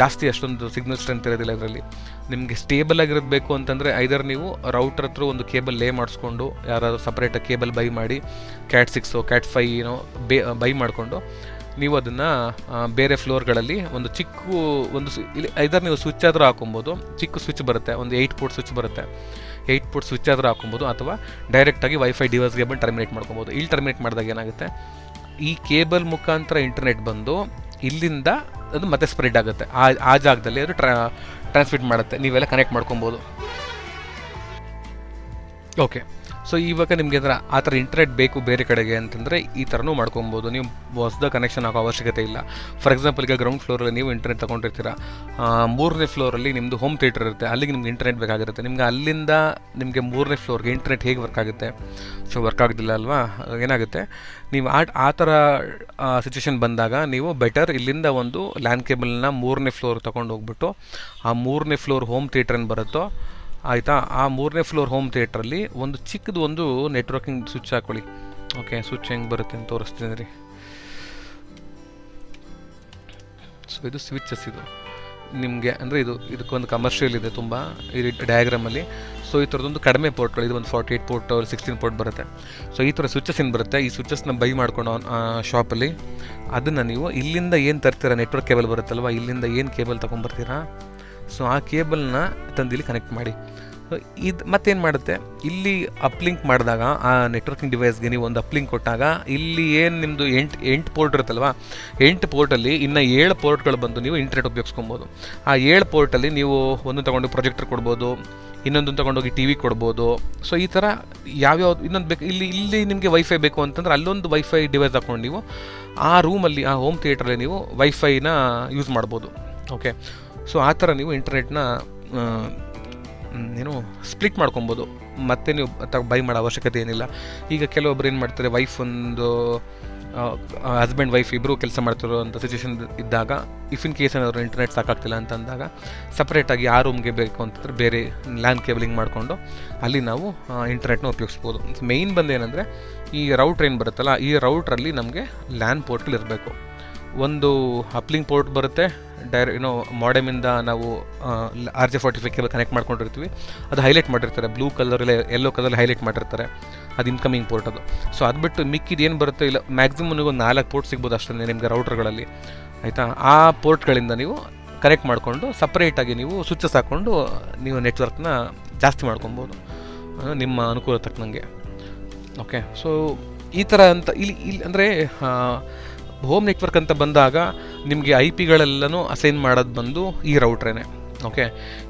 ಜಾಸ್ತಿ ಅಷ್ಟೊಂದು ಸಿಗ್ನಲ್ ಸ್ಟ್ರೆಂತ್ ಇರೋದಿಲ್ಲ ಇದರಲ್ಲಿ. ನಿಮಗೆ ಸ್ಟೇಬಲ್ ಆಗಿರೋದು ಬೇಕು ಅಂತಂದರೆ ಐದರ್ ನೀವು ರೌಟರ್ ಹತ್ರ ಒಂದು ಕೇಬಲ್ ಲೇ ಮಾಡಿಸ್ಕೊಂಡು, ಯಾರಾದರೂ ಸಪ್ರೇಟಾಗಿ ಕೇಬಲ್ ಬೈ ಮಾಡಿ ಕ್ಯಾಟ್ ಸಿಕ್ಸು ಕ್ಯಾಟ್ ಫೈ ಏನೋ ಬೇ ಬೈ ಮಾಡಿಕೊಂಡು ನೀವು ಅದನ್ನು ಬೇರೆ ಫ್ಲೋರ್ಗಳಲ್ಲಿ ಒಂದು ಚಿಕ್ಕ ಒಂದು ಇಲ್ಲಿ ಐದರ್ ನೀವು ಸ್ವಿಚ್ ಆದರೂ ಹಾಕೊಬೋದು ಚಿಕ್ಕ ಸ್ವಿಚ್ ಬರುತ್ತೆ, ಒಂದು ಏಯ್ಟ್ ಪೋರ್ಟ್ ಸ್ವಿಚ್ ಬರುತ್ತೆ. ಏಯ್ಟ್ ಪೋರ್ಟ್ ಸ್ವಿಚ್ ಆದರೂ ಹಾಕೊಬೋದು ಅಥವಾ ಡೈರೆಕ್ಟಾಗಿ ವೈಫೈ ಡಿವೈಸ್ಗೆ ಬಂದು ಟರ್ಮಿನೇಟ್ ಮಾಡ್ಕೊಬೋದು. ಇಲ್ಲಿ ಟರ್ಮಿನೇಟ್ ಮಾಡಿದಾಗ ಏನಾಗುತ್ತೆ? ಈ ಕೇಬಲ್ ಮುಖಾಂತರ ಇಂಟರ್ನೆಟ್ ಬಂದು ಇಲ್ಲಿಂದ ಅದು ಮತ್ತೆ ಸ್ಪ್ರೆಡ್ ಆಗುತ್ತೆ. ಆ ಆ ಜಾಗದಲ್ಲಿ ಅದು ಟ್ರಾ ಟ್ರಾನ್ಸ್ಮಿಟ್ ಮಾಡುತ್ತೆ. ನೀವೆಲ್ಲ ಕನೆಕ್ಟ್ ಮಾಡ್ಕೊಬೋದು. ಓಕೆ ಸೊ ಇವಾಗ ನಿಮಗೆ ಅದರ ಆ ಥರ ಇಂಟರ್ನೆಟ್ ಬೇಕು ಬೇರೆ ಕಡೆಗೆ ಅಂತಂದರೆ ಈ ಥರನೂ ಮಾಡ್ಕೊಬೋದು. ನೀವು ಹೊಸ್ದ ಕನೆಕ್ಷನ್ ಹಾಕೋ ಅವಶ್ಯಕತೆ ಇಲ್ಲ. ಫಾರ್ ಎಕ್ಸಾಂಪಲ್ ಈಗ ಗ್ರೌಂಡ್ ಫ್ಲೋರಲ್ಲಿ ನೀವು ಇಂಟರ್ನೆಟ್ ತೊಗೊಂಡಿರ್ತೀರ ಮೂರನೇ ಫ್ಲೋರಲ್ಲಿ ನಿಮ್ಮದು ಹೋಮ್ ಥಿಯೇಟರ್ ಇರುತ್ತೆ. ಅಲ್ಲಿಗೆ ನಿಮ್ಗೆ ಇಂಟರ್ನೆಟ್ ಬೇಕಾಗಿರುತ್ತೆ. ನಿಮ್ಗೆ ಅಲ್ಲಿಂದ ನಿಮಗೆ ಮೂರನೇ ಫ್ಲೋರ್ಗೆ ಇಂಟರ್ನೆಟ್ ಹೇಗೆ ವರ್ಕ್ ಆಗುತ್ತೆ? ಸೊ ವರ್ಕ್ ಆಗೋದಿಲ್ಲ ಅಲ್ವಾ? ಏನಾಗುತ್ತೆ? ನೀವು ಆ ಆ ಥರ ಸಿಚುವೇಶನ್ ಬಂದಾಗ ನೀವು ಬೆಟರ್ ಇಲ್ಲಿಂದ ಒಂದು ಲ್ಯಾಂಡ್ ಕೇಬಲ್ನ ಮೂರನೇ ಫ್ಲೋರ್ ತೊಗೊಂಡು ಹೋಗ್ಬಿಟ್ಟು, ಆ ಮೂರನೇ ಫ್ಲೋರ್ ಹೋಮ್ ಥಿಯೇಟರ್ ಏನು ಬರುತ್ತೋ ಆಯಿತಾ? ಆ ಮೂರನೇ ಫ್ಲೋರ್ ಹೋಮ್ ಥಿಯೇಟ್ರಲ್ಲಿ ಒಂದು ಚಿಕ್ಕದು ಒಂದು ನೆಟ್ವರ್ಕಿಂಗ್ ಸ್ವಿಚ್ ಹಾಕೊಳ್ಳಿ. ಓಕೆ ಸ್ವಿಚ್ ಹೆಂಗೆ ಬರುತ್ತೆ ಅಂತ ತೋರಿಸ್ತೀನಿ ರೀ. ಸೊ ಇದು ಸ್ವಿಚಸ್ ಇದು. ನಿಮಗೆ ಅಂದರೆ ಇದು ಇದಕ್ಕೊಂದು ಕಮರ್ಷಿಯಲ್ ಇದೆ ತುಂಬ, ಈ ಡಯಾಗ್ರಾಮಲ್ಲಿ ಸೊ ಈ ಥರದೊಂದು ಕಡಿಮೆ ಪೋರ್ಟ್ಗಳು ಇದು ಒಂದು forty eight port sixteen port ಬರುತ್ತೆ. ಸೊ ಈ ಥರ ಸ್ವಿಚಸ್ ಏನು ಬರುತ್ತೆ? ಈ ಸ್ವಿಚಸ್ನ ಬೈ ಮಾಡ್ಕೊಂಡು ಶಾಪಲ್ಲಿ ಅದನ್ನು ನೀವು ಇಲ್ಲಿಂದ ಏನು ತರ್ತೀರಾ? Network cable ಬರುತ್ತಲ್ವ? ಇಲ್ಲಿಂದ ಏನು ಕೇಬಲ್ ತೊಗೊಂಬರ್ತೀರಾ ಸೊ ಆ ಕೇಬಲ್ನ ತಂದು ಇಲ್ಲಿ ಕನೆಕ್ಟ್ ಮಾಡಿ ಇದು ಮತ್ತೇನು ಮಾಡುತ್ತೆ? ಇಲ್ಲಿ ಅಪ್ಲಿಂಕ್ ಮಾಡಿದಾಗ, ಆ ನೆಟ್ವರ್ಕಿಂಗ್ ಡಿವೈಸ್ಗೆ ನೀವು ಒಂದು ಅಪ್ಲಿಂಕ್ ಕೊಟ್ಟಾಗ, ಇಲ್ಲಿ ಏನು ನಿಮ್ಮದು ಎಂಟು ಎಂಟು ಪೋರ್ಟ್ ಇರುತ್ತಲ್ವ? ಎಂಟು ಪೋರ್ಟಲ್ಲಿ ಇನ್ನು ಏಳು ಪೋರ್ಟ್ಗಳು ಬಂದು ನೀವು ಇಂಟರ್ನೆಟ್ ಉಪಯೋಗಿಸ್ಕೊಬೋದು. ಆ ಏಳು ಪೋರ್ಟಲ್ಲಿ ನೀವು ಒಂದು ತೊಗೊಂಡು ಪ್ರೊಜೆಕ್ಟರ್ ಕೊಡ್ಬೋದು ಇನ್ನೊಂದನ್ನು ತೊಗೊಂಡೋಗಿ ಟಿ ವಿ ಕೊಡ್ಬೋದು. ಸೊ ಈ ಥರ ಯಾವ್ಯಾವ, ಇನ್ನೊಂದು ಬೇಕು, ಇಲ್ಲಿ ಇಲ್ಲಿ ನಿಮಗೆ ವೈಫೈ ಬೇಕು ಅಂತಂದ್ರೆ ಅಲ್ಲೊಂದು ವೈಫೈ ಡಿವೈಸ್ ಹಾಕ್ಕೊಂಡು ನೀವು ಆ ರೂಮಲ್ಲಿ ಆ ಹೋಮ್ ಥಿಯೇಟ್ರಲ್ಲಿ ನೀವು ವೈಫೈನ ಯೂಸ್ ಮಾಡ್ಬೋದು. ಓಕೆ ಸೊ ಆ ಥರ ನೀವು ಇಂಟರ್ನೆಟ್ನ ಏನು ಸ್ಪ್ಲಿಟ್ ಮಾಡ್ಕೊಬೋದು. ಮತ್ತೆ ನೀವು ಬೈ ಮಾಡೋ ಅವಶ್ಯಕತೆ ಏನಿಲ್ಲ. ಈಗ ಕೆಲವೊಬ್ರು ಏನು ಮಾಡ್ತಾರೆ ವೈಫ್ ಒಂದು ಹಸ್ಬೆಂಡ್ ವೈಫ್ ಇಬ್ಬರು ಕೆಲಸ ಮಾಡ್ತಿರೋ ಅಂಥ ಸಿಚುವೇಶನ್ ಇದ್ದಾಗ ಇಫ್ ಇನ್ ಕೇಸ್ ಏನಾದ್ರು ಇಂಟರ್ನೆಟ್ ಸಾಕಾಗ್ತಿಲ್ಲ ಅಂತ ಅಂದಾಗ ಸಪ್ರೇಟಾಗಿ ಆ ರೂಮ್ಗೆ ಬೇಕು ಅಂತಂದರೆ ಬೇರೆ ಲ್ಯಾಂಡ್ ಕೇಬಲಿಂಗ್ ಮಾಡಿಕೊಂಡು ಅಲ್ಲಿ ನಾವು ಇಂಟರ್ನೆಟ್ನ ಉಪಯೋಗಿಸ್ಬೋದು. ಮೇಯ್ನ್ ಬಂದು ಏನಂದರೆ ಈ ರೌಟ್ರ್ ಏನು ಬರುತ್ತಲ್ಲ, ಈ ರೌಟ್ರಲ್ಲಿ ನಮಗೆ ಲ್ಯಾನ್ ಪೋರ್ಟ್ಗಳು ಇರಬೇಕು ಒಂದು ಅಪ್ಲಿಂಗ್ ಪೋರ್ಟ್ ಬರುತ್ತೆ. ಡೈರೆ ಏನೋ ಮಾಡೆಮಿಂದ ನಾವು R J forty five cable connect ಮಾಡ್ಕೊಂಡಿರ್ತೀವಿ. ಅದು ಹೈಲೈಟ್ ಮಾಡಿರ್ತಾರೆ. ಬ್ಲೂ ಇಲ್ಲ ಎಲ್ಲೋ ಕಲರಲ್ಲಿ ಹೈಲೈಟ್ ಮಾಡಿರ್ತಾರೆ. ಅದು ಇನ್ಕಮಿಂಗ್ ಪೋರ್ಟ್ ಅದು. ಸೊ ಅದು ಬಿಟ್ಟು ಮಿಕ್ಕಿದ ಏನು ಬರುತ್ತೆ? ಇಲ್ಲ ಮ್ಯಾಕ್ಸಿಮಮ್ ನೀವು ಒಂದು ನಾಲ್ಕು ಪೋರ್ಟ್ ಸಿಗ್ಬೋದು ಅಷ್ಟೇ ನಿಮಗೆ ರೌಟರ್ಗಳಲ್ಲಿ ಆಯಿತಾ? ಆ ಪೋರ್ಟ್ಗಳಿಂದ ನೀವು ಕನೆಕ್ಟ್ ಮಾಡಿಕೊಂಡು ಸಪ್ರೇಟಾಗಿ ನೀವು ಸ್ವಿಚಸ್ ಹಾಕ್ಕೊಂಡು ನೀವು ನೆಟ್ವರ್ಕ್ನ ಜಾಸ್ತಿ ಮಾಡ್ಕೊಬೋದು. ನಿಮ್ಮ ಅನುಕೂಲ ತಕ್ಕನಂಗೆ ಓಕೆ ಸೊ ಈ ಥರ ಅಂತ, ಇಲ್ಲಿ ಇಲ್ಲಿ, ಅಂದರೆ ಹೋಮ್ ನೆಟ್ವರ್ಕ್ ಅಂತ ಬಂದಾಗ ನಿಮಗೆ ಐ ಪಿಗಳೆಲ್ಲನೂ ಅಸೈನ್ ಮಾಡೋದು ಬಂದು ಈ ರೌಟ್ರೇನೆ ಓಕೆ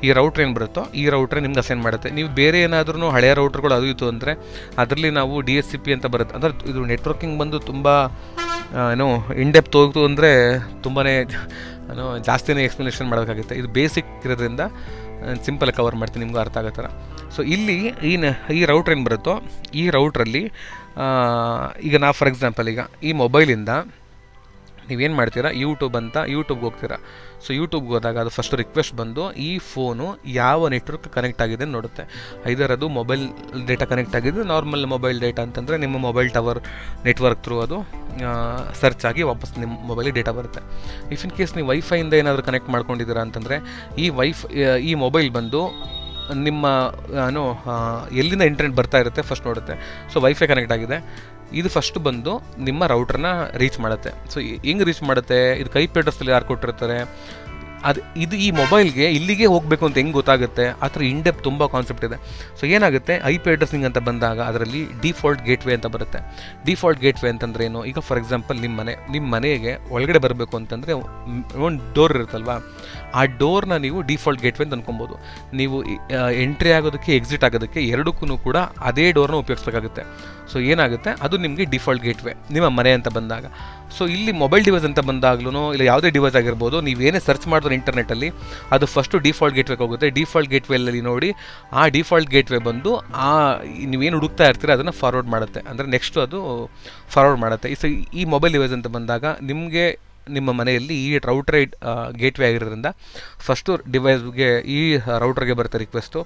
ಈ ರೌಟ್ರ್ ಏನು ಬರುತ್ತೋ ಈ ರೌಟ್ರೇ ನಿಮ್ಗೆ ಅಸೈನ್ ಮಾಡುತ್ತೆ. ನೀವು ಬೇರೆ ಏನಾದ್ರೂ ಹಳೆಯ ರೌಟ್ರ್ಗಳು ಅದು ಇತ್ತು ಅಂದರೆ ಅದರಲ್ಲಿ ನಾವು ಡಿ ಎಸ್ ಸಿ ಪಿ ಅಂತ ಬರುತ್ತೆ ಅಂದರೆ ಇದು ನೆಟ್ವರ್ಕಿಂಗ್ ಬಂದು ತುಂಬ ಏನು ಇನ್ಡೆಪ್ತ್ ಹೋಗ್ತು ಅಂದರೆ ತುಂಬಾ ಏನು ಜಾಸ್ತಿನೇ ಎಕ್ಸ್ಪ್ಲನೇಷನ್ ಮಾಡಬೇಕಾಗುತ್ತೆ. ಇದು ಬೇಸಿಕ್ ಇರೋದ್ರಿಂದ ಸಿಂಪಲ್ ಕವರ್ ಮಾಡ್ತೀನಿ, ನಿಮಗೂ ಅರ್ಥ ಆಗೋ ಥರ. ಸೊ ಇಲ್ಲಿ ಈ ಈ ರೌಟ್ರ್ ಏನು ಬರುತ್ತೋ ಈ ರೌಟ್ರಲ್ಲಿ ಈಗ ನಾ ಫಾರ್ ಎಕ್ಸಾಂಪಲ್ ಈಗ ಈ ಮೊಬೈಲಿಂದ ನೀವೇನು ಮಾಡ್ತೀರಾ? ಯೂಟ್ಯೂಬ್ ಅಂತ ಯೂಟ್ಯೂಬ್ಗೆ ಹೋಗ್ತೀರಾ. ಸೊ ಯೂಟ್ಯೂಬ್ಗೆ ಹೋದಾಗ ಅದು ಫಸ್ಟ್ ರಿಕ್ವೆಸ್ಟ್ ಬಂದು ಈ ಫೋನು ಯಾವ ನೆಟ್ವರ್ಕ್ ಕನೆಕ್ಟ್ ಆಗಿದೆ ನೋಡುತ್ತೆ. ಐದರ್ ಅದು ಮೊಬೈಲ್ ಡೇಟಾ ಕನೆಕ್ಟ್ ಆಗಿದೆ ನಾರ್ಮಲ್ ಮೊಬೈಲ್ ಡೇಟಾ ಅಂತಂದರೆ ನಿಮ್ಮ ಮೊಬೈಲ್ ಟವರ್ ನೆಟ್ವರ್ಕ್ ಥ್ರೂ ಅದು ಸರ್ಚ್ ಆಗಿ ವಾಪಸ್ ನಿಮ್ಮ ಮೊಬೈಲಿಗೆ ಡೇಟಾ ಬರುತ್ತೆ. ಇಫ್ ಇನ್ ಕೇಸ್ ನೀವು ವೈಫೈಯಿಂದ ಏನಾದರೂ ಕನೆಕ್ಟ್ ಮಾಡ್ಕೊಂಡಿದ್ದೀರಾ ಅಂತಂದರೆ, ಈ ವೈಫ್ ಈ ಮೊಬೈಲ್ ಬಂದು ನಿಮ್ಮ ಏನು ಎಲ್ಲಿಂದ ಇಂಟರ್ನೆಟ್ ಬರ್ತಾ ಇರುತ್ತೆ ಫಸ್ಟ್ ನೋಡುತ್ತೆ. ಸೊ ವೈಫೈ ಕನೆಕ್ಟ್ ಆಗಿದೆ. ಇದು ಫಸ್ಟ್ ಬಂದು ನಿಮ್ಮ ರೌಟ್ರನ್ನ ರೀಚ್ ಮಾಡುತ್ತೆ. ಸೊ ಹೆಂಗೆ ರೀಚ್ ಮಾಡುತ್ತೆ? ಇದು ಕೈ ಪೇಟರ್ಸಲ್ಲಿ ಯಾರು ಕೊಟ್ಟಿರ್ತಾರೆ? ಅದು, ಇದು ಈ ಮೊಬೈಲ್ಗೆ ಇಲ್ಲಿಗೆ ಹೋಗಬೇಕು ಅಂತ ಹೆಂಗೆ ಗೊತ್ತಾಗುತ್ತೆ? ಆ ಥರ ಇಂಡೆಪ್ ತುಂಬ ಕಾನ್ಸೆಪ್ಟ್ ಇದೆ. ಸೊ ಏನಾಗುತ್ತೆ? ಐ ಪಿ ಅಡ್ರೆಸ್ಸಿಂಗ್ ಅಂತ ಬಂದಾಗ ಅದರಲ್ಲಿ ಡಿಫಾಲ್ಟ್ ಗೇಟ್ವೇ ಅಂತ ಬರುತ್ತೆ. ಡಿಫಾಲ್ಟ್ ಗೇಟ್ವೇ ಅಂತಂದ್ರೆ ಏನು? ಈಗ ಫಾರ್ ಎಕ್ಸಾಂಪಲ್ ನಿಮ್ಮ ಮನೆ ನಿಮ್ಮ ಮನೆಗೆ ಒಳಗಡೆ ಬರಬೇಕು ಅಂತಂದರೆ ಒಂದು ಡೋರ್ ಇರುತ್ತಲ್ವಾ? ಆ ಡೋರ್ನ ನೀವು ಡಿಫಾಲ್ಟ್ ಗೇಟ್ವೇ ಅಂತ ಅನ್ಕೊಬೋದು. ನೀವು ಎಂಟ್ರಿ ಆಗೋದಕ್ಕೆ ಎಕ್ಸಿಟ್ ಆಗೋದಕ್ಕೆ ಎರಡಕ್ಕೂ ಕೂಡ ಅದೇ ಡೋರ್ನ ಉಪಯೋಗಿಸ್ಬೇಕಾಗುತ್ತೆ. ಸೊ ಏನಾಗುತ್ತೆ? ಅದು ನಿಮಗೆ ಡಿಫಾಲ್ಟ್ ಗೇಟ್ವೇ ನಿಮ್ಮ ಮನೆ ಅಂತ ಬಂದಾಗ. ಸೊ ಇಲ್ಲಿ ಮೊಬೈಲ್ ಡಿವೈಸ್ ಅಂತ ಬಂದಾಗ್ಲೂ ಇಲ್ಲ ಯಾವುದೇ ಡಿವೈಸ್ ಆಗಿರ್ಬೋದು ನೀವೇನೇ ಸರ್ಚ್ ಮಾಡಿದ್ರೆ ಇಂಟರ್ನೆಟಲ್ಲಿ ಅದು ಫಸ್ಟು ಡಿಫಾಲ್ಟ್ ಗೇಟ್ವೇಗೆ ಹೋಗುತ್ತೆ. ಡಿಫಾಲ್ಟ್ ಗೇಟ್ವೇಯಲ್ಲಿ ನೋಡಿ, ಆ ಡಿಫಾಲ್ಟ್ ಗೇಟ್ವೇ ಬಂದು, ಆ, ನೀವೇನು ಹುಡುಕ್ತಾ ಇರ್ತೀರ, ಅದನ್ನು ಫಾರ್ವರ್ಡ್ ಮಾಡುತ್ತೆ. ಅಂದರೆ ನೆಕ್ಸ್ಟು ಅದು ಫಾರ್ವರ್ಡ್ ಮಾಡುತ್ತೆ. ಸ ಈ ಮೊಬೈಲ್ ಡಿವೈಸ್ ಅಂತ ಬಂದಾಗ, ನಿಮಗೆ ನಿಮ್ಮ ಮನೆಯಲ್ಲಿ ಈ ರೌಟರ್ ಗೇಟ್ವೇ ಆಗಿರೋದ್ರಿಂದ ಫಸ್ಟು ಡಿವೈಸ್ಗೆ ಈ ರೌಟರ್ಗೆ ಬರುತ್ತೆ ರಿಕ್ವೆಸ್ಟು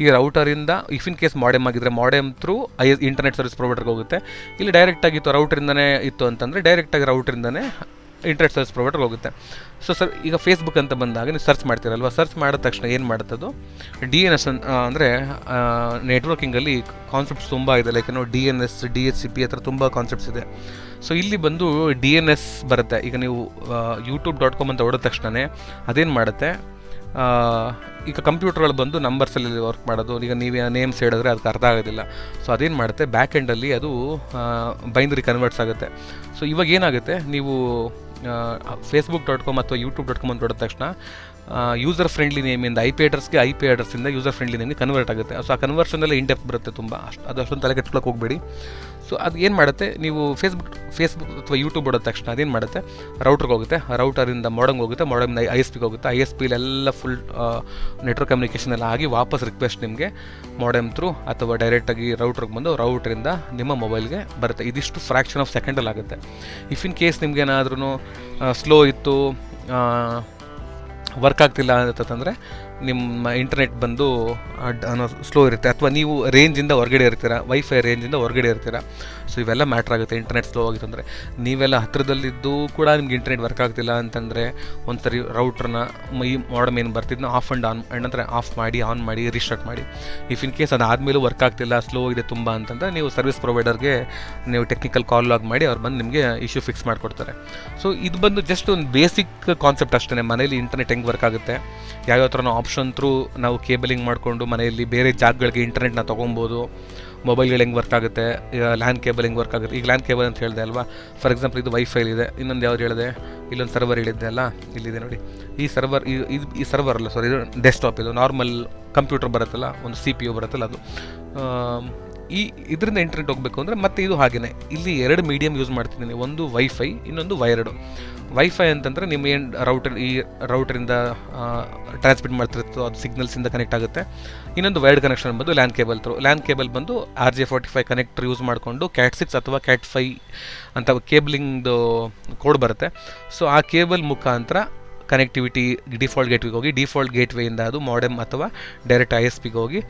ಈ ರೌಟರಿಂದ ಇಫ್ ಇನ್ ಕೇಸ್ ಮಾಡೆಮ್ ಆಗಿದ್ರೆ modem through I internet service ಪ್ರೊವೈಡರ್ಗೆ ಹೋಗುತ್ತೆ. ಇಲ್ಲಿ ಡೈರೆಕ್ಟಾಗಿತ್ತು ರೌಟ್ರಿಂದನೇ ಇತ್ತು ಅಂತಂದರೆ ಡೈರೆಕ್ಟಾಗಿ ರೌಟ್ರಿಂದನೇ ಇಂಟರ್ನೆಟ್ ಸರ್ವಿಸ್ ಪ್ರೊವೈಡರ್ ಹೋಗುತ್ತೆ. ಸೊ ಸರ್ ಈಗ ಫೇಸ್ಬುಕ್ ಅಂತ ಬಂದಾಗ ನೀವು ಸರ್ಚ್ ಮಾಡ್ತೀರಲ್ವ? ಸರ್ಚ್ ಮಾಡಿದ ತಕ್ಷಣ ಏನು ಮಾಡುತ್ತದು? ಡಿ ಎನ್ ಎಸ್ ಅಂದರೆ ನೆಟ್ವರ್ಕಿಂಗಲ್ಲಿ ಕಾನ್ಸೆಪ್ಟ್ಸ್ ತುಂಬ ಇದೆ. ಲೈಕ್ ಏನೋ D N S D S C P ಹತ್ರ ತುಂಬ ಕಾನ್ಸೆಪ್ಟ್ಸ್ ಇದೆ. ಸೊ ಇಲ್ಲಿ ಬಂದು ಡಿ ಎನ್ ಎಸ್ ಬರುತ್ತೆ. ಈಗ ನೀವು ಯೂಟ್ಯೂಬ್ ಡಾಟ್ ಕಾಮ್ ಅಂತ ಹೊಡೆದ ತಕ್ಷಣವೇ ಅದೇನು ಮಾಡುತ್ತೆ? ಈಗ ಕಂಪ್ಯೂಟರ್ಗಳು ಬಂದು ನಂಬರ್ಸಲ್ಲಿ ವರ್ಕ್ ಮಾಡೋದು. ಈಗ ನೀವು ನೇಮ್ಸ್ ಹೇಳಿದ್ರೆ ಅದಕ್ಕೆ ಅರ್ಥ ಆಗೋದಿಲ್ಲ. ಸೊ ಅದೇನು ಮಾಡುತ್ತೆ? ಬ್ಯಾಕ್ ಎಂಡಲ್ಲಿ ಅದು ಬೈಂದರಿ ಕನ್ವರ್ಟ್ಸ್ ಆಗುತ್ತೆ. ಸೊ ಇವಾಗ ಏನಾಗುತ್ತೆ? ನೀವು ಫೇಸ್ಬುಕ್ ಡಾಟ್ ಕಾಮ್ ಅಥವಾ ಯೂಟ್ಯೂಬ್ ಡಾಟ್ ಕಾಮ್ ಅಂತ ಹೊಡೆದ ತಕ್ಷಣ ಯೂಸರ್ ಫ್ರೆಂಡ್ಲಿ ನೇಮಿಂದ ಐ ಪಿ ಅಡ್ರೆಸ್ಗೆ ಐ ಪಿ ಅಡ್ರೆಸ್ಸಿಂದ ಯೂಸರ್ ಫ್ರೆಂಡ್ಲಿ ನೇಮ್ಗೆ ಕನ್ವರ್ಟ್ ಆಗುತ್ತೆ. ಸೊ ಆ ಕನ್ವರ್ಷನಲ್ಲಿ ಇಂಡೆಪ್ ಬರುತ್ತೆ ತುಂಬ. ಅಷ್ಟು, ಅದು ಅಷ್ಟೊಂದು ತಲೆ ಕೆಟ್ಕೊಳ್ಳೋಕೆ ಹೋಗಬೇಡಿ. ಸೊ ಅದು ಏನು ಮಾಡುತ್ತೆ? ನೀವು ಫೇಸ್ಬುಕ್ ಫೇಸ್ಬುಕ್ ಅಥವಾ ಯೂಟ್ಯೂಬ್ ಹೊಡೆದ ತಕ್ಷಣ ಅದೇನು ಮಾಡುತ್ತೆ? ರೌಟ್ರಿಗೆ ಹೋಗುತ್ತೆ. ರೌಟರಿಂದ ಮಾಡಂಗೆ ಹೋಗುತ್ತೆ. ಮಾಡಮ್ನ ಐ ಎಸ್ ಪಿಗೆ ಹೋಗುತ್ತೆ. ಐ ಎಸ್ ಪಿಲೆಲ್ಲ ಫುಲ್ ನೆಟ್ವರ್ಕ್ ಕಮ್ಯುನಿಕೇಷನ್ ಎಲ್ಲ ಆಗಿ ವಾಪಸ್ ರಿಕ್ವೆಸ್ಟ್ ನಿಮಗೆ ಮಾಡಮ್ ಥ್ರೂ ಅಥವಾ ಡೈರೆಕ್ಟಾಗಿ ರೌಟ್ರಿಗೆ ಬಂದು ರೌಟ್ರಿಂದ ನಿಮ್ಮ ಮೊಬೈಲ್ಗೆ ಬರುತ್ತೆ. ಇದಿಷ್ಟು ಫ್ರ್ಯಾಕ್ಷನ್ ಆಫ್ ಸೆಕೆಂಡಲ್ಲಿ ಆಗುತ್ತೆ ಇಫ್ ಇನ್ ಕೇಸ್ ನಿಮ್ಗೆ ಏನಾದ್ರೂ ಸ್ಲೋ ಇತ್ತು ವರ್ಕ್ ಆಗ್ತಿಲ್ಲ ಅಂತಂದರೆ ನಿಮ್ಮ ಇಂಟರ್ನೆಟ್ ಬಂದು ಸ್ಲೋ ಇರುತ್ತೆ. ಅಥವಾ ನೀವು ರೇಂಜಿಂದ ಹೊರಗಡೆ ಇರ್ತೀರ ವೈಫೈ ರೇಂಜಿಂದ ಹೊರಗಡೆ ಇರ್ತೀರ ಸೊ ಇವೆಲ್ಲ ಮ್ಯಾಟ್ರ್ ಆಗುತ್ತೆ ಇಂಟರ್ನೆಟ್ ಸ್ಲೋ ಆಗಿತ್ತು ಅಂದರೆ. ನೀವೆಲ್ಲ ಹತ್ತಿರದಲ್ಲಿದ್ದು ಕೂಡ ನಿಮ್ಗೆ ಇಂಟರ್ನೆಟ್ ವರ್ಕ್ ಆಗ್ತಿಲ್ಲ ಅಂತಂದರೆ ಒಂದು ಸರಿ ರೌಟ್ರನ್ನ ಈ ಮಾಡಮ್ ಏನು ಬರ್ತಿದ್ನೋ ಆಫ್ ಆ್ಯಂಡ್ ಆನ್ ಅಂದರೆ ಆಫ್ ಮಾಡಿ ಆನ್ ಮಾಡಿ ರಿಸ್ಟಾರ್ಟ್ ಮಾಡಿ. ಇಫ್ ಇನ್ ಕೇಸ್ ಅದಾದಮೇಲೂ ವರ್ಕ್ ಆಗ್ತಿಲ್ಲ ಸ್ಲೋ ಇದೆ ತುಂಬ ಅಂತಂದರೆ ನೀವು ಸರ್ವಿಸ್ ಪ್ರೊವೈಡರ್ಗೆ ನೀವು ಟೆಕ್ನಿಕಲ್ ಕಾಲ್ ಲಾಗ್ ಮಾಡಿ, ಅವ್ರು ಬಂದು ನಿಮಗೆ ಇಶ್ಯೂ ಫಿಕ್ಸ್ ಮಾಡಿಕೊಡ್ತಾರೆ. ಸೊ ಇದು ಬಂದು ಜಸ್ಟ್ ಒಂದು ಬೇಸಿಕ್ ಕಾನ್ಸೆಪ್ಟ್ ಅಷ್ಟೇ ಮನೇಲಿ ಇಂಟರ್ನೆಟ್ ಹೆಂಗೆ ವರ್ಕ್ ಆಗುತ್ತೆ? ಯಾವ್ಯಾವ ಥರ ಆಪ್ಷನ್ ಥ್ರೂ ನಾವು ಕೇಬಲಿಂಗ್ ಮಾಡಿಕೊಂಡು ಮನೆಯಲ್ಲಿ ಬೇರೆ ಜಾಗಗಳಿಗೆ ಇಂಟರ್ನೆಟ್ನ ತೊಗೊಬೋದು ಮೊಬೈಲ್ಗಳು ಹೆಂಗೆ ವರ್ಕ್ ಆಗುತ್ತೆ ಲ್ಯಾನ್ ಕೇಬಲ್ ಹೆಂಗೆ ವರ್ಕ್ ಆಗುತ್ತೆ. ಈಗ ಲ್ಯಾಂಡ್ ಕೇಬಲ್ ಅಂತ ಹೇಳಿದೆ ಅಲ್ವಾ? ಫಾರ್ ಎಕ್ಸಾಂಪಲ್ ಇದು ವೈಫೈ ಇದೆ ಇನ್ನೊಂದು ಯಾವ್ದು ಹೇಳಿದೆ? ಇಲ್ಲೊಂದು ಸರ್ವರ್ ಹೇಳಿದ್ದೆ ಅಲ್ಲ? ಇಲ್ಲಿದೆ ನೋಡಿ. ಈ ಸರ್ವರ್ ಇದು ಈ ಸರ್ವರ್ ಅಲ್ಲ ಸಾರಿ ಇದು ಡೆಸ್ಕ್ಟಾಪ್ ಇದು. ನಾರ್ಮಲ್ ಕಂಪ್ಯೂಟರ್ ಬರುತ್ತಲ್ಲ, ಒಂದು ಸಿ ಪಿ ಯು ಬರುತ್ತಲ್ಲ ಅದು. ಈ, ಇದರಿಂದ ಇಂಟರ್ನೆಟ್ ಹೋಗಬೇಕು ಅಂದರೆ ಮತ್ತೆ ಇದು ಹಾಗೆಯೇ ಇಲ್ಲಿ ಎರಡು ಮೀಡಿಯಮ್ ಯೂಸ್ ಮಾಡ್ತಿದ್ದೀನಿ. ಒಂದು ವೈಫೈ ಇನ್ನೊಂದು ವೈರ್ಡು ವೈಫೈ ಅಂತಂದರೆ ನಿಮ್ಮ ಏನು ರೌಟರ್ ಈ ರೌಟರಿಂದ ಟ್ರಾನ್ಸ್ಮಿಟ್ ಮಾಡ್ತಿರುತ್ತೋ ಅದು ಸಿಗ್ನಲ್ಸಿಂದ ಕನೆಕ್ಟ್ ಆಗುತ್ತೆ. ಇನ್ನೊಂದು ವೈರ್ಡ್ ಕನೆಕ್ಷನ್ ಬಂದು LAN cable through LAN cable ಬಂದು R J forty five connector use ಮಾಡಿಕೊಂಡು ಕ್ಯಾಟ್ ಸಿಕ್ಸ್ ಅಥವಾ ಕ್ಯಾಟ್ ಫೈ ಅಂತ ಕೇಬ್ಲಿಂಗ್ದು ಕೋಡ್ ಬರುತ್ತೆ. ಸೊ ಆ ಕೇಬಲ್ ಮುಖಾಂತರ ಕನೆಕ್ಟಿವಿಟಿ ಡಿಫಾಲ್ಟ್ ಗೇಟ್ವೇಗೆ ಹೋಗಿ ಡಿಫಾಲ್ಟ್ ಗೇಟ್ವೇಯಿಂದ ಅದು ಮಾಡಮ್ ಅಥವಾ ಡೈರೆಕ್ಟ್ ಐ ಎಸ್ ಪಿಗೆ ಹೋಗಿ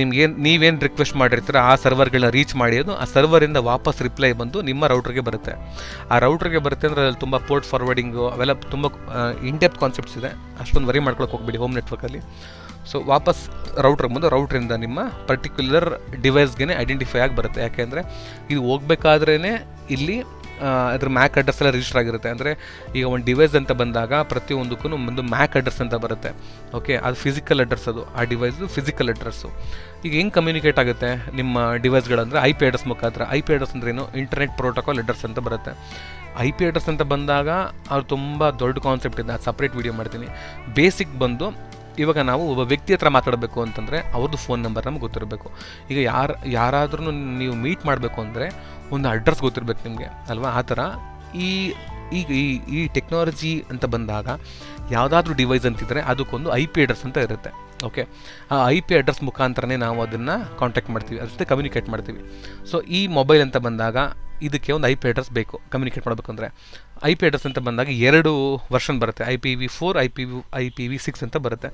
ನಿಮ್ಗೇನು ನೀವೇನು ರಿಕ್ವೆಸ್ಟ್ ಮಾಡಿರ್ತೀರ, ಆ ಸರ್ವರ್ಗಳನ್ನ ರೀಚ್ ಮಾಡಿ ಅದು ಆ ಸರ್ವರಿಂದ ವಾಪಸ್ ರಿಪ್ಲೈ ಬಂದು ನಿಮ್ಮ ರೌಟ್ರಿಗೆ ಬರುತ್ತೆ. ಆ ರೌಟ್ರಿಗೆ ಬರುತ್ತೆ ಅಂದರೆ ಅಲ್ಲಿ ತುಂಬ ಪೋರ್ಟ್ ಫಾರ್ವರ್ಡಿಂಗು ಅವೆಲ್ಲ ತುಂಬ ಇನ್ಡೆಪ್ ಕಾನ್ಸೆಪ್ಟ್ಸ್ ಇದೆ. ಅಷ್ಟೊಂದು ವರಿ ಮಾಡ್ಕೊಳಕ್ಕೆ ಹೋಗ್ಬೇಡಿ ಹೋಮ್ ನೆಟ್ವರ್ಕಲ್ಲಿ ಸೊ ವಾಪಸ್ ರೌಟ್ರಿಗೆ ಬಂದು ರೌಟ್ರಿಂದ ನಿಮ್ಮ ಪರ್ಟಿಕ್ಯುಲರ್ ಡಿವೈಸ್ಗೆ ಐಡೆಂಟಿಫೈ ಆಗಿ ಬರುತ್ತೆ. ಯಾಕೆಂದರೆ ಇದು ಹೋಗ್ಬೇಕಾದ್ರೇ ಇಲ್ಲಿ ಅದ್ರ ಮ್ಯಾಕ್ ಅಡ್ರೆಸ್ ಎಲ್ಲ ರಿಜಿಸ್ಟರ್ ಆಗಿರುತ್ತೆ. ಅಂದರೆ ಈಗ ಒಂದು ಡಿವೈಸ್ ಅಂತ ಬಂದಾಗ ಪ್ರತಿಯೊಂದಕ್ಕೂ ಒಂದು ಮ್ಯಾಕ್ ಅಡ್ರೆಸ್ ಅಂತ ಬರುತ್ತೆ. ಓಕೆ ಅದು ಫಿಸಿಕಲ್ ಅಡ್ರೆಸ್ ಅದು. ಆ ಡಿವೈಸು ಫಿಸಿಕಲ್ ಅಡ್ರೆಸ್ಸು ಈಗ ಹೆಂಗೆ ಕಮ್ಯುನಿಕೇಟ್ ಆಗುತ್ತೆ ನಿಮ್ಮ ಡಿವೈಸ್ಗಳಂದರೆ ಐ ಪಿ ಅಡ್ರೆಸ್ ಮುಖಾಂತರ? ಐ ಪಿ ಅಡ್ರೆಸ್ ಅಂದ್ರೇನು ಇಂಟರ್ನೆಟ್ ಪ್ರೋಟೋಕಾಲ್ ಅಡ್ರೆಸ್ ಅಂತ ಬರುತ್ತೆ. ಐ ಪಿ ಅಡ್ರೆಸ್ ಅಂತ ಬಂದಾಗ ಅವ್ರು ತುಂಬ ದೊಡ್ಡ ಕಾನ್ಸೆಪ್ಟ್ ಇದೆ. ಸಪ್ರೇಟ್ ವೀಡಿಯೋ ಮಾಡ್ತೀನಿ. ಬೇಸಿಕ್ ಬಂದು ಇವಾಗ ನಾವು ಒಬ್ಬ ವ್ಯಕ್ತಿ ಹತ್ರ ಮಾತಾಡಬೇಕು ಅಂತಂದರೆ ಅವ್ರದ್ದು ಫೋನ್ ನಂಬರ್ ನಮ್ಗೆ ಗೊತ್ತಿರಬೇಕು. ಈಗ ಯಾರು ಯಾರಾದ್ರೂ ನೀವು ಮೀಟ್ ಮಾಡಬೇಕು ಅಂದರೆ ಒಂದು ಅಡ್ರೆಸ್ ಗೊತ್ತಿರಬೇಕು ನಿಮಗೆ, ಅಲ್ವಾ? ಆ ಥರ. ಈ ಈಗ ಈ ಈ ಟೆಕ್ನಾಲಜಿ ಅಂತ ಬಂದಾಗ ಯಾವುದಾದ್ರೂ ಡಿವೈಸ್ ಅಂತಿದ್ರೆ ಅದಕ್ಕೊಂದು ಐ ಪಿ ಅಡ್ರೆಸ್ ಅಂತ ಇರುತ್ತೆ. ಓಕೆ ಆ ಐ ಪಿ ಅಡ್ರೆಸ್ ಮುಖಾಂತರನೇ ನಾವು ಅದನ್ನು ಕಾಂಟ್ಯಾಕ್ಟ್ ಮಾಡ್ತೀವಿ ಅದ್ರ ಜೊತೆ ಕಮ್ಯುನಿಕೇಟ್ ಮಾಡ್ತೀವಿ. ಸೊ ಈ ಮೊಬೈಲ್ ಅಂತ ಬಂದಾಗ ಇದಕ್ಕೆ ಒಂದು ಐ ಪಿ ಅಡ್ರೆಸ್ ಬೇಕು ಕಮ್ಯುನಿಕೇಟ್ ಮಾಡಬೇಕು ಅಂದರೆ. ಐ ಪಿ ಅಡ್ರೆಸ್ ಅಂತ ಬಂದಾಗ ಎರಡು ವರ್ಷನ್ ಬರುತ್ತೆ. I P V four I P V I P V six ಅಂತ ಬರುತ್ತೆ.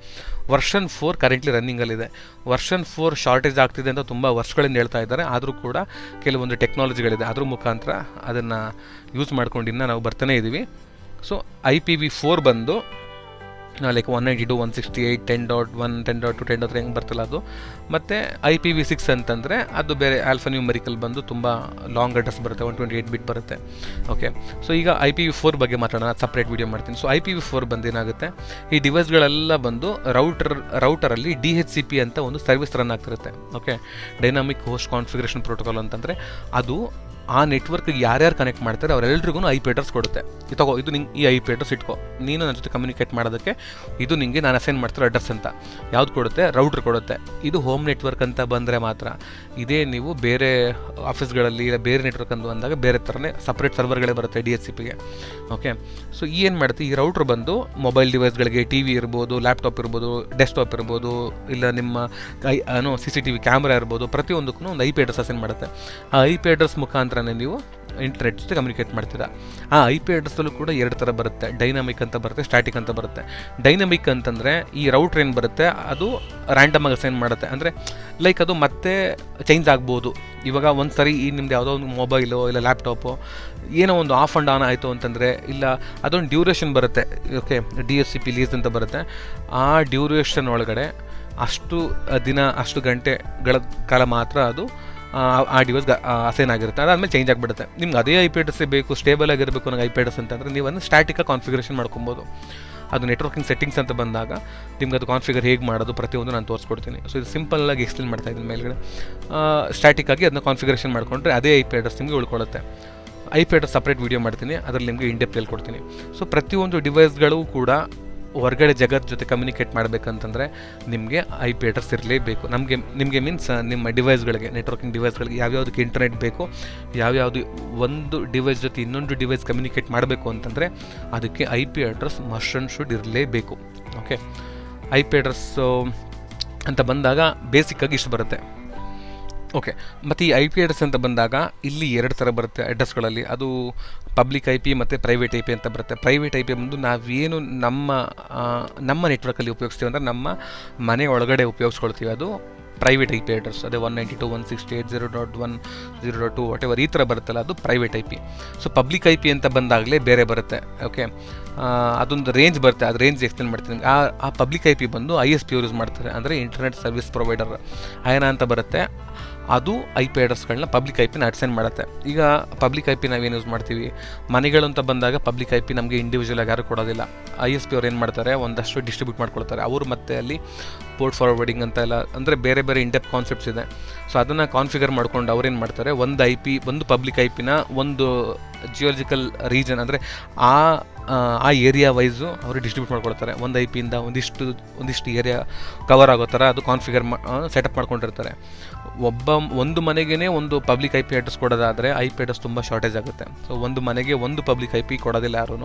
ವರ್ಷನ್ ಫೋರ್ ಕರೆಂಟ್ಲಿ ರನ್ನಿಂಗಲ್ಲಿದೆ ವರ್ಷನ್ ಫೋರ್ ಶಾರ್ಟೇಜ್ ಆಗ್ತಿದೆ ಅಂತ ತುಂಬ ವರ್ಷಗಳಿಂದ ಹೇಳ್ತಾ ಇದ್ದಾರೆ. ಆದರೂ ಕೂಡ ಕೆಲವೊಂದು ಟೆಕ್ನಾಲಜಿಗಳಿದೆ ಅದ್ರ ಮುಖಾಂತರ ಅದನ್ನು ಯೂಸ್ ಮಾಡ್ಕೊಂಡು ನಾವು ಬರ್ತಾನೆ ಇದ್ದೀವಿ so I P V four ಬಂದು like one ninety two one sixty eight ten dot one ten dot two ten dot ಹೆಂಗೆ ಬರ್ತಲ್ಲ ಅದು. ಮತ್ತು ಐ ಪಿ ವಿ ಸಿಕ್ಸ್ ಅಂತಂದರೆ ಅದು ಬೇರೆ ನ್ಯೂಮರಿಕಲ್ ಬಂದು ತುಂಬ ಲಾಂಗ್ ಅಡ್ರೆಸ್ ಬರುತ್ತೆ ಒನ್ ಟ್ವೆಂಟಿ ಏಯ್ಟ್ ಬಿಟ್ ಬರುತ್ತೆ. ಓಕೆ ಸೊ ಈಗ ಐ ಪಿ ವಿ ಫೋರ್ ಬಗ್ಗೆ ಮಾತಾಡೋಣ ಸಪ್ರೇಟ್ ವೀಡಿಯೋ ಮಾಡ್ತೀನಿ. So I P V four ಬಂದು ಏನಾಗುತ್ತೆ? ಈ ಡಿವೈಸ್ಗಳೆಲ್ಲ ಬಂದು ರೌಟರ್ ರೌಟರಲ್ಲಿ ಡಿ ಎಚ್ ಸಿ ಪಿ ಅಂತ ಒಂದು ಸರ್ವಿಸ್ ರನ್ ಆಗ್ತಿರುತ್ತೆ. Okay dynamic host configuration protocol ಅಂತಂದರೆ ಅದು ಆ ನೆಟ್ವರ್ಕ್ಗೆ ಯಾರ್ಯಾರು ಕನೆಕ್ಟ್ ಮಾಡ್ತಾರೆ ಅವರೆಲ್ಲರಿಗೂ ಐ ಪಿ ಅಡ್ರೆಸ್ ಕೊಡುತ್ತೆ. ಇದು ತಗೋ, ಇದು ನಿಂಗೆ ಈ ಐ ಪಿ ಅಡ್ರೆಸ್ ಇಟ್ಕೋ. ನೀನು ನನ್ನ ಜೊತೆ ಕಮ್ಯುನಿಕೇಟ್ ಮಾಡೋದಕ್ಕೆ ಇದು ನಿಮಗೆ ನಾನು ಅಸೈನ್ ಮಾಡ್ತಿರೋ ಅಡ್ರೆಸ್ ಅಂತ. ಯಾವ್ದು ಕೊಡುತ್ತೆ? ರೌಟ್ರ್ ಕೊಡುತ್ತೆ. ಇದು ಹೋಮ್ ನೆಟ್ವರ್ಕ್ ಅಂತ ಬಂದರೆ ಮಾತ್ರ ಇದೇ ನೀವು ಬೇರೆ ಆಫೀಸ್ಗಳಲ್ಲಿ ಇಲ್ಲ ಬೇರೆ ನೆಟ್ವರ್ಕ್ ಅಂತ ಬಂದಾಗ ಬೇರೆ ಥರನೇ ಸಪ್ರೇಟ್ ಸರ್ವರ್ಗಳೇ ಬರುತ್ತೆ ಡಿ ಎಸ್ ಸಿ ಪಿಗೆ ಓಕೆ ಸೊ ಏನು ಮಾಡುತ್ತೆ ಈ ರೌಟ್ರ್ ಬಂದು ಮೊಬೈಲ್ ಡಿವೈಸ್ಗಳಿಗೆ ಟಿ ವಿ ಇರ್ಬೋದು ಲ್ಯಾಪ್ಟಾಪ್ ಇರ್ಬೋದು ಡೆಸ್ಕ್ಟಾಪ್ ಇರ್ಬೋದು, ಇಲ್ಲ ನಿಮ್ಮ ಕೈ ಏನು C C T V camera ಇರ್ಬೋದು ಪ್ರತಿಯೊಂದಕ್ಕೂ ಒಂದು ಐ ಪಿ ಅಡ್ರೆಸ್ ಅಸೈನ್ ಮಾಡುತ್ತೆ. ಆ ಐ ಪಿ ಅಡ್ರೆಸ್ ಮುಖಾಂತರನೇ ನೀವು ಇಂಟರ್ನೆಟ್ ಜೊತೆ ಕಮ್ಯುನಿಕೇಟ್ ಮಾಡ್ತೀರಾ? ಆ ಐ ಪಿ ಅಡ್ರೆಸ್ಸಲ್ಲೂ ಕೂಡ ಎರಡು ಥರ ಬರುತ್ತೆ. ಡೈನಾಮಿಕ್ ಅಂತ ಬರುತ್ತೆ ಸ್ಟ್ಯಾಟಿಕ್ ಅಂತ ಬರುತ್ತೆ. ಡೈನಮಿಕ್ ಅಂತಂದರೆ ಈ ರೌಟ್ರ್ ಏನು ಬರುತ್ತೆ? ಅದು ರ್ಯಾಂಡಮ್ ಆಗಿ ಅಸೈನ್ ಮಾಡುತ್ತೆ. ಅಂದರೆ ಲೈಕ್ ಅದು ಮತ್ತೆ ಚೇಂಜ್ ಆಗ್ಬೋದು. ಇವಾಗ ಒಂದು ಸರಿ ಈ ನಿಮ್ದು ಯಾವುದೋ ಒಂದು ಮೊಬೈಲು ಇಲ್ಲ ಲ್ಯಾಪ್ಟಾಪು ಏನೋ ಒಂದು ಆಫ್ ಆ್ಯಂಡ್ ಆನ್ ಆಯಿತು ಅಂತಂದರೆ, ಇಲ್ಲ ಅದೊಂದು ಡ್ಯೂರೇಷನ್ ಬರುತ್ತೆ. Okay D S C P lease ಅಂತ ಬರುತ್ತೆ. ಆ ಡ್ಯೂರೇಷನ್ ಒಳಗಡೆ ಅಷ್ಟು ದಿನ, ಅಷ್ಟು ಗಂಟೆಗಳ ಕಾಲ ಮಾತ್ರ ಅದು ಆ, ಡಿವೈಸ್ ಅಸೈನ್ ಆಗಿರುತ್ತೆ. ಅದಾದಮೇಲೆ ಚೇಂಜ್ ಆಗಿಬಿಡುತ್ತೆ. ನಿಮ್ಗೆ ಅದೇ ಐ ಪಿ ಅಡ್ರೆಸ್ಸೇ ಬೇಕು ಸ್ಟೇಬಲ್ ಆಗಿರಬೇಕು ನನಗೆ ಐ ಪಿ ಅಡ್ರೆಸ್ ಅಂತಂದರೆ ನೀವು ಅದನ್ನು ಸ್ಟ್ಯಾಟಿಕಾಗಿ ಕಾನ್ಫಿಗರೇಷನ್ ಮಾಡ್ಕೊಬೋದು. ಅದು ನೆಟ್ವರ್ಕಿಂಗ್ ಸೆಟ್ಟಿಂಗ್ಸ್ ಅಂತ ಬಂದಾಗ ನಿಮ್ಗೆ ಅದು ಕಾನ್ಫಿಗರ್ ಹೇಗೆ ಮಾಡೋದು ಪ್ರತಿಯೊಂದು ನಾನು ತೋರಿಸ್ಕೊಡ್ತೀನಿ. ಸೊ ಇದು ಸಿಂಪಲ್ಲಾಗಿ ಎಕ್ಸ್ಪ್ಲೇನ್ ಮಾಡ್ತಾ ಇದ್ದೀನಿ ಮೇಲ್ಗಡೆ. ಸ್ಟ್ಯಾಟಿಕ್ಕಾಗಿ ಅದನ್ನ ಕಾನ್ಫಿಗರೇಷನ್ ಮಾಡಿಕೊಂಡ್ರೆ ಅದೇ ಐ ಪಿ ಅಡ್ರೆಸ್ ನಿಮಗೆ ಉಳ್ಕೊಳ್ಳುತ್ತೆ I P address separate video ಮಾಡ್ತೀನಿ. ಅದರಲ್ಲಿ ನಿಮಗೆ ಇಂಡೆಪ್ತ್ ಹೇಳ್ಕೊಡ್ತೀನಿ. ಸೊ ಪ್ರತಿಯೊಂದು ಡಿವೈಸ್ಗಳು ಕೂಡ ಹೊರಗಡೆ ಜಗತ್ ಜೊತೆ ಕಮ್ಯುನಿಕೇಟ್ ಮಾಡಬೇಕಂತಂದರೆ ನಿಮಗೆ ಐ ಪಿ ಅಡ್ರೆಸ್ ಇರಲೇಬೇಕು. ನಮಗೆ, ನಿಮಗೆ ಮೀನ್ಸ್ ನಿಮ್ಮ ಡಿವೈಸ್ಗಳಿಗೆ ನೆಟ್ವರ್ಕಿಂಗ್ ಡಿವೈಸ್ಗಳಿಗೆ ಯಾವ್ಯಾವುದಕ್ಕೆ ಇಂಟರ್ನೆಟ್ ಬೇಕು, ಯಾವ್ಯಾವುದು ಒಂದು ಡಿವೈಸ್ ಜೊತೆ ಇನ್ನೊಂದು ಡಿವೈಸ್ ಕಮ್ಯುನಿಕೇಟ್ ಮಾಡಬೇಕು ಅಂತಂದರೆ ಅದಕ್ಕೆ I P address must and should ಇರಲೇಬೇಕು. ಓಕೆ ಐ ಪಿ ಅಡ್ರೆಸ್ಸು ಅಂತ ಬಂದಾಗ ಬೇಸಿಕ್ಕಾಗಿ ಇಷ್ಟು ಬರುತ್ತೆ. ಓಕೆ ಮತ್ತು ಈ ಐ ಪಿ ಅಡ್ರೆಸ್ ಅಂತ ಬಂದಾಗ ಇಲ್ಲಿ ಎರಡು ಥರ ಬರುತ್ತೆ ಅಡ್ರೆಸ್ಗಳಲ್ಲಿ ಅದು ಪಬ್ಲಿಕ್ ಐ ಪಿ ಮತ್ತು ಪ್ರೈವೇಟ್ ಐ ಪಿ ಅಂತ ಬರುತ್ತೆ. ಪ್ರೈವೇಟ್ ಐ ಪಿ ಬಂದು ನಾವೇನು ನಮ್ಮ ನಮ್ಮ ನೆಟ್ವರ್ಕಲ್ಲಿ ಉಪಯೋಗಿಸ್ತೀವಿ ಅಂದರೆ ನಮ್ಮ ಮನೆ ಒಳಗಡೆ ಉಪಯೋಗಿಸ್ಕೊಳ್ತೀವಿ. ಅದು ಪ್ರೈವೇಟ್ ಐ ಪಿ ಅಡ್ರೆಸ್ ಅದೇ one ninety two one sixty eight zero dot one zero dot two whatever ಈ ಥರ ಬರುತ್ತಲ್ಲ, ಅದು private I P so public I P ಅಂತ ಬಂದಾಗಲೇ ಬೇರೆ ಬರುತ್ತೆ. ಓಕೆ ಅದೊಂದು ರೇಂಜ್ ಬರುತ್ತೆ. ಅದು ರೇಂಜ್ ಎಕ್ಸ್ಪ್ಲೇನ್ ಮಾಡ್ತೀನಿ ಆ ಆ ಪಬ್ಲಿಕ್ ಐ ಪಿ ಬಂದು ಐ ಎಸ್ ಪಿ ಯೂಸ್ ಮಾಡ್ತಾರೆ. ಅಂದರೆ ಇಂಟರ್ನೆಟ್ ಸರ್ವಿಸ್ ಪ್ರೊವೈಡರ್ ಆಯನ ಅಂತ ಬರುತ್ತೆ. ಅದು ಐ ಪಿ ಅಡ್ರೆಸ್ಗಳನ್ನ ಪಬ್ಲಿಕ್ ಐ ಪಿನ ಅಡ್ಸೆಂಡ್ ಮಾಡುತ್ತೆ. ಈಗ ಪಬ್ಲಿಕ್ ಐ ಪಿ ನಾವೇನು ಯೂಸ್ ಮಾಡ್ತೀವಿ? ಮನೆಗಳು ಅಂತ ಬಂದಾಗ ಪಬ್ಲಿಕ್ ಐ ಪಿ ನಮಗೆ ಇಂಡಿವಿಜುವಲ್ ಆಗಿ ಯಾರು ಕೊಡೋದಿಲ್ಲ. ಐ ಎಸ್ ಪಿ ಅವ್ರು ಏನು ಮಾಡ್ತಾರೆ? ಒಂದಷ್ಟು ಡಿಸ್ಟ್ರಿಬ್ಯೂಟ್ ಮಾಡ್ಕೊಳ್ತಾರೆ. ಅವರು ಮತ್ತೆ ಅಲ್ಲಿ ಪೋರ್ಟ್ ಫಾರ್ವರ್ಡಿಂಗ್ ಅಂತ ಎಲ್ಲ ಅಂದರೆ ಬೇರೆ ಬೇರೆ ಇಂಡೆಪ್ ಕಾನ್ಸೆಪ್ಟ್ಸ್ ಇದೆ. ಸೊ ಅದನ್ನು ಕಾನ್ಫಿಗರ್ ಮಾಡ್ಕೊಂಡು ಅವ್ರೇನು ಮಾಡ್ತಾರೆ ಒಂದು ಐ ಪಿ ಒಂದು ಪಬ್ಲಿಕ್ ಐ ಪಿನ ಒಂದು ಜಿಯೋಲಜಿಕಲ್ ರೀಜನ್ ಅಂದರೆ ಆ ಆ, ಏರಿಯಾ ವೈಸು ಅವರು ಡಿಸ್ಟ್ರಿಬ್ಯೂಟ್ ಮಾಡ್ಕೊಳ್ತಾರೆ. ಒಂದು ಐ ಪಿಯಿಂದ ಒಂದಿಷ್ಟು ಒಂದಿಷ್ಟು ಏರಿಯಾ ಕವರ್ ಆಗೋ ಥರ ಅದು ಕಾನ್ಫಿಗರ್ ಮಾ ಸೆಟಪ್ ಮಾಡ್ಕೊಂಡಿರ್ತಾರೆ. ಒಬ್ಬ ಒಂದು ಮನೆಗೇ ಒಂದು ಪಬ್ಲಿಕ್ ಐ ಪಿ ಅಡ್ರೆಸ್ ಕೊಡೋದಾದರೆ ಐ ಪಿ ಅಡ್ರೆಸ್ ತುಂಬ ಶಾರ್ಟೇಜ್ ಆಗುತ್ತೆ. ಸೊ ಒಂದು ಮನೆಗೆ ಒಂದು ಪಬ್ಲಿಕ್ ಐ ಪಿ ಕೊಡೋದಿಲ್ಲ ಯಾರೂ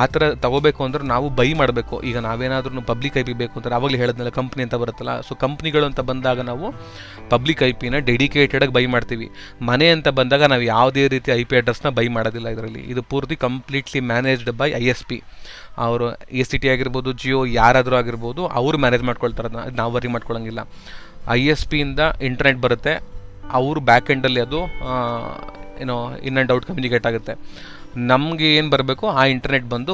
ಆ ಥರ ತಗೋಬೇಕು ಅಂದ್ರೆ ನಾವು ಬೈ ಮಾಡಬೇಕು. ಈಗ ನಾವೇನಾದ್ರೂ ಪಬ್ಲಿಕ್ ಐ ಪಿ ಬೇಕು ಅಂತಾರೆ ಆವಾಗಲೇ ಹೇಳಿದ್ನಲ್ಲ ಕಂಪ್ನಿ ಅಂತ ಬರುತ್ತಲ್ಲ ಸೊ ಕಂಪ್ನಿಗಳು ಅಂತ ಬಂದಾಗ ನಾವು ಪಬ್ಲಿಕ್ ಐ ಪಿನ ಡೆಡಿಕೇಟೆಡಾಗಿ ಬೈ ಮಾಡ್ತೀವಿ. ಮನೆ ಅಂತ ಬಂದಾಗ ನಾವು ಯಾವುದೇ ರೀತಿ ಐ ಪಿ ಅಡ್ರೆಸ್ನ ಬೈ ಮಾಡೋದಿಲ್ಲ ಇದರಲ್ಲಿ. ಇದು ಪೂರ್ತಿ completely managed by I S P ಅವರು ಎ ಸಿ ಟಿ ಆಗಿರ್ಬೋದು ಜಿಯೋ ಯಾರಾದರೂ ಆಗಿರ್ಬೋದು, ಅವರು ಮ್ಯಾನೇಜ್ ಮಾಡ್ಕೊಳ್ತಾರೆ ನಾವು ವರಿ ಮಾಡ್ಕೊಳ್ಳೋಂಗಿಲ್ಲ ಐ ಎಸ್ ಪಿಯಿಂದ ಇಂಟರ್ನೆಟ್ ಬರುತ್ತೆ, ಅವರು ಬ್ಯಾಕ್ ಎಂಡಲ್ಲಿ ಅದು ಏನೋ ಇನ್ ಆ್ಯಂಡ್ ಔಟ್ ಕಮ್ಯುನಿಕೇಟ್ ಆಗುತ್ತೆ. ನಮಗೆ ಏನು ಬರಬೇಕು? ಆ ಇಂಟರ್ನೆಟ್ ಬಂದು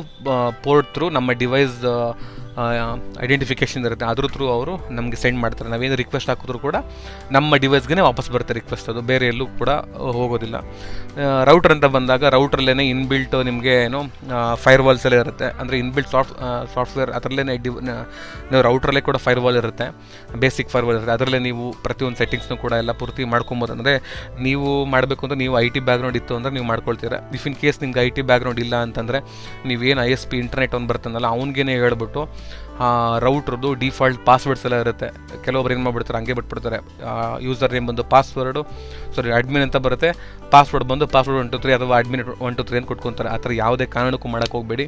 ಪೋರ್ಟ್ ಥ್ರೂ ನಮ್ಮ ಡಿವೈಸ್ ಐಡೆಂಟಿಫಿಕೇಷನ್ ಇರುತ್ತೆ. ಅದ್ರ ಥ್ರೂ ಅವರು ನಮಗೆ ಸೆಂಡ್ ಮಾಡ್ತಾರೆ. ನಾವೇನು ರಿಕ್ವೆಸ್ಟ್ ಹಾಕಿದ್ರು ಕೂಡ ನಮ್ಮ ಡಿವೈಸ್ಗೆ ವಾಪಸ್ ಬರುತ್ತೆ ರಿಕ್ವೆಸ್ಟ್ ಅದು. ಬೇರೆ ಎಲ್ಲೂ ಕೂಡ ಹೋಗೋದಿಲ್ಲ. ರೌಟರ್ ಅಂತ ಬಂದಾಗ ರೌಟ್ರಲ್ಲೇ ಇನ್ಬಿಲ್ಟ್ ನಿಮಗೆ ಏನು ಫೈರ್ ವಾಲ್ಸ್ ಎಲ್ಲ ಇರುತ್ತೆ. ಅಂದರೆ ಇನ್ಬಿಲ್ಟ್ ಸಾಫ್ಟ್ ಸಾಫ್ಟ್ವೇರ್ ಅದರಲ್ಲೇ ಡಿ ನೀವು ರೌಟ್ರಲ್ಲೇ ಕೂಡ ಫೈರ್ ವಾಲ್ ಇರುತ್ತೆ. ಬೇಸಿಕ್ ಫೈರ್ ವಾಲ್ ಇರುತ್ತೆ. ಅದರಲ್ಲೇ ನೀವು ಪ್ರತಿಯೊಂದು ಸೆಟ್ಟಿಂಗ್ಸ್ನೂ ಕೂಡ ಎಲ್ಲ ಪೂರ್ತಿ ಮಾಡ್ಕೊಬೋದು. ಅಂದರೆ ನೀವು ಮಾಡಬೇಕು ಅಂದರೆ ನೀವು ಐ ಟಿ ಬ್ಯಾಗ್ರೌಂಡ್ ಇತ್ತು ಅಂದರೆ ನೀವು ಮಾಡ್ಕೊಳ್ತೀರಾ. ಇಫ್ ಇನ್ ಕೇಸ್ ನಿಮ್ಗೆ ಐ ಟಿ ಬ್ಯಾಗ್ರೌಂಡ್ ಇಲ್ಲ ಅಂತಂದರೆ ನೀವೇನು ಐ ಎಸ್ ಪಿ ಇಂಟರ್ನೆಟ್ ಒಂದು ಬರ್ತಾನಲ್ಲ ಅವ್ನಿಗೇನೆ ಹೇಳ್ಬಿಟ್ಟು ರೌಟ್ರದ್ದು ಡಿಫಾಲ್ಟ್ ಪಾಸ್ವರ್ಡ್ಸ್ ಎಲ್ಲ ಇರುತ್ತೆ. ಕೆಲವೊಬ್ರು ಏನು ಮಾಡ್ಬಿಡ್ತಾರೆ, ಹಂಗೆ ಬಿಟ್ಬಿಡ್ತಾರೆ. ಯೂಸರ್ ನೇಮ್ ಬಂದು ಪಾಸ್ವರ್ಡು ಸಾರಿ ಅಡ್ಮಿನ್ ಅಂತ ಬರುತ್ತೆ. ಪಾಸ್ವರ್ಡ್ ಬಂದು ಪಾಸ್ವರ್ಡ್ ಒನ್ ಟು ತ್ರೀ ಅಥವಾ ಅಡ್ಮಿನ್ ಒನ್ ಟು ತ್ರೀ ಅಂತ ಕೊಟ್ಕೊತಾರೆ. ಆ ಥರ ಯಾವುದೇ ಕಾರಣಕ್ಕೂ ಮಾಡೋಕ್ಕೆ ಹೋಗಬೇಡಿ.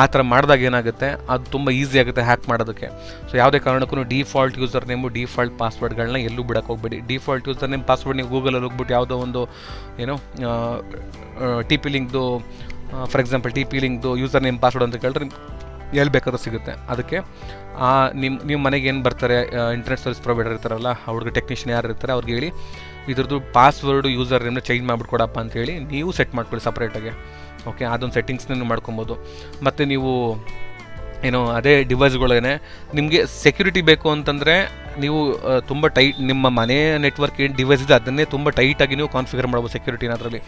ಆ ಥರ ಮಾಡಿದಾಗ ಏನಾಗುತ್ತೆ, ಅದು ತುಂಬ ಈಸಿ ಆಗುತ್ತೆ ಹ್ಯಾಕ್ ಮಾಡೋದಕ್ಕೆ. ಸೊ ಯಾವುದೇ ಕಾರಣಕ್ಕೂ ಡಿಫಾಲ್ಟ್ ಯೂಸರ್ ನೇಮು ಡಿಫಾಲ್ಟ್ ಪಾಸ್ವರ್ಡ್ಗಳನ್ನ ಎಲ್ಲೂ ಬಿಡಕ್ಕೆ ಹೋಗಬೇಡಿ. ಡಿಫಾಲ್ಟ್ ಯೂಸರ್ ನೇಮ್ ಪಾಸ್ವರ್ಡ್ ನೀವು ಗೂಗಲಲ್ಲಿ ಹೋಗ್ಬಿಟ್ಟು ಯಾವುದೋ ಒಂದು, ಏನು ಟಿ ಪಿ ಲಿಂಕ್ದು ಫಾರ್ ಎಕ್ಸಾಂಪಲ್ ಟಿ ಪಿ ಲಿಂಕ್ದು ಯೂಸರ್ ನೇಮ್ ಪಾಸ್ವರ್ಡ್ ಅಂತ ಕೇಳಿದ್ರೆ ಎಲ್ಲಿ ಬೇಕಾದ್ರೂ ಸಿಗುತ್ತೆ. ಅದಕ್ಕೆ ನಿಮ್ಮ ನಿಮ್ಮ ಮನೆಗೆ ಏನು ಬರ್ತಾರೆ ಇಂಟರ್ನೆಟ್ ಸರ್ವಿಸ್ ಪ್ರೊವೈಡರ್ ಇರ್ತಾರಲ್ಲ ಅವ್ರಿಗೆ ಟೆಕ್ನಿಷಿಯನ್ ಯಾರು ಇರ್ತಾರೆ, ಅವ್ರಿಗೆ ಹೇಳಿ, ಇದ್ರದ್ದು ಪಾಸ್ವರ್ಡ್ ಯೂಸರ್ ನೇಮ್ನ ಚೇಂಜ್ ಮಾಡಿಬಿಟ್ಕೊಡಪ್ಪ ಅಂತೇಳಿ ನೀವು ಸೆಟ್ ಮಾಡ್ಕೊಳ್ಳಿ ಸಪ್ರೇಟಾಗಿ ಓಕೆ ಅದೊಂದು ಸೆಟ್ಟಿಂಗ್ಸ್ನ ನೀವು ಮಾಡ್ಕೊಬೋದು. ಮತ್ತು ನೀವು, ಏನು, ಅದೇ ಡಿವೈಸ್ಗಳೇನೆ ನಿಮಗೆ ಸೆಕ್ಯೂರಿಟಿ ಬೇಕು ಅಂತಂದರೆ ನೀವು ತುಂಬ ಟೈಟ್ ನಿಮ್ಮ ಮನೆ ನೆಟ್ವರ್ಕ್ ಏನು ಡಿವೈಸ್ ಇದೆ, ಅದನ್ನೇ ತುಂಬ ಟೈಟಾಗಿ ನೀವು ಕಾನ್ಫಿಗರ್ ಮಾಡ್ಬೋದು ಸೆಕ್ಯೂರಿಟಿನ ಅದರಲ್ಲಿ.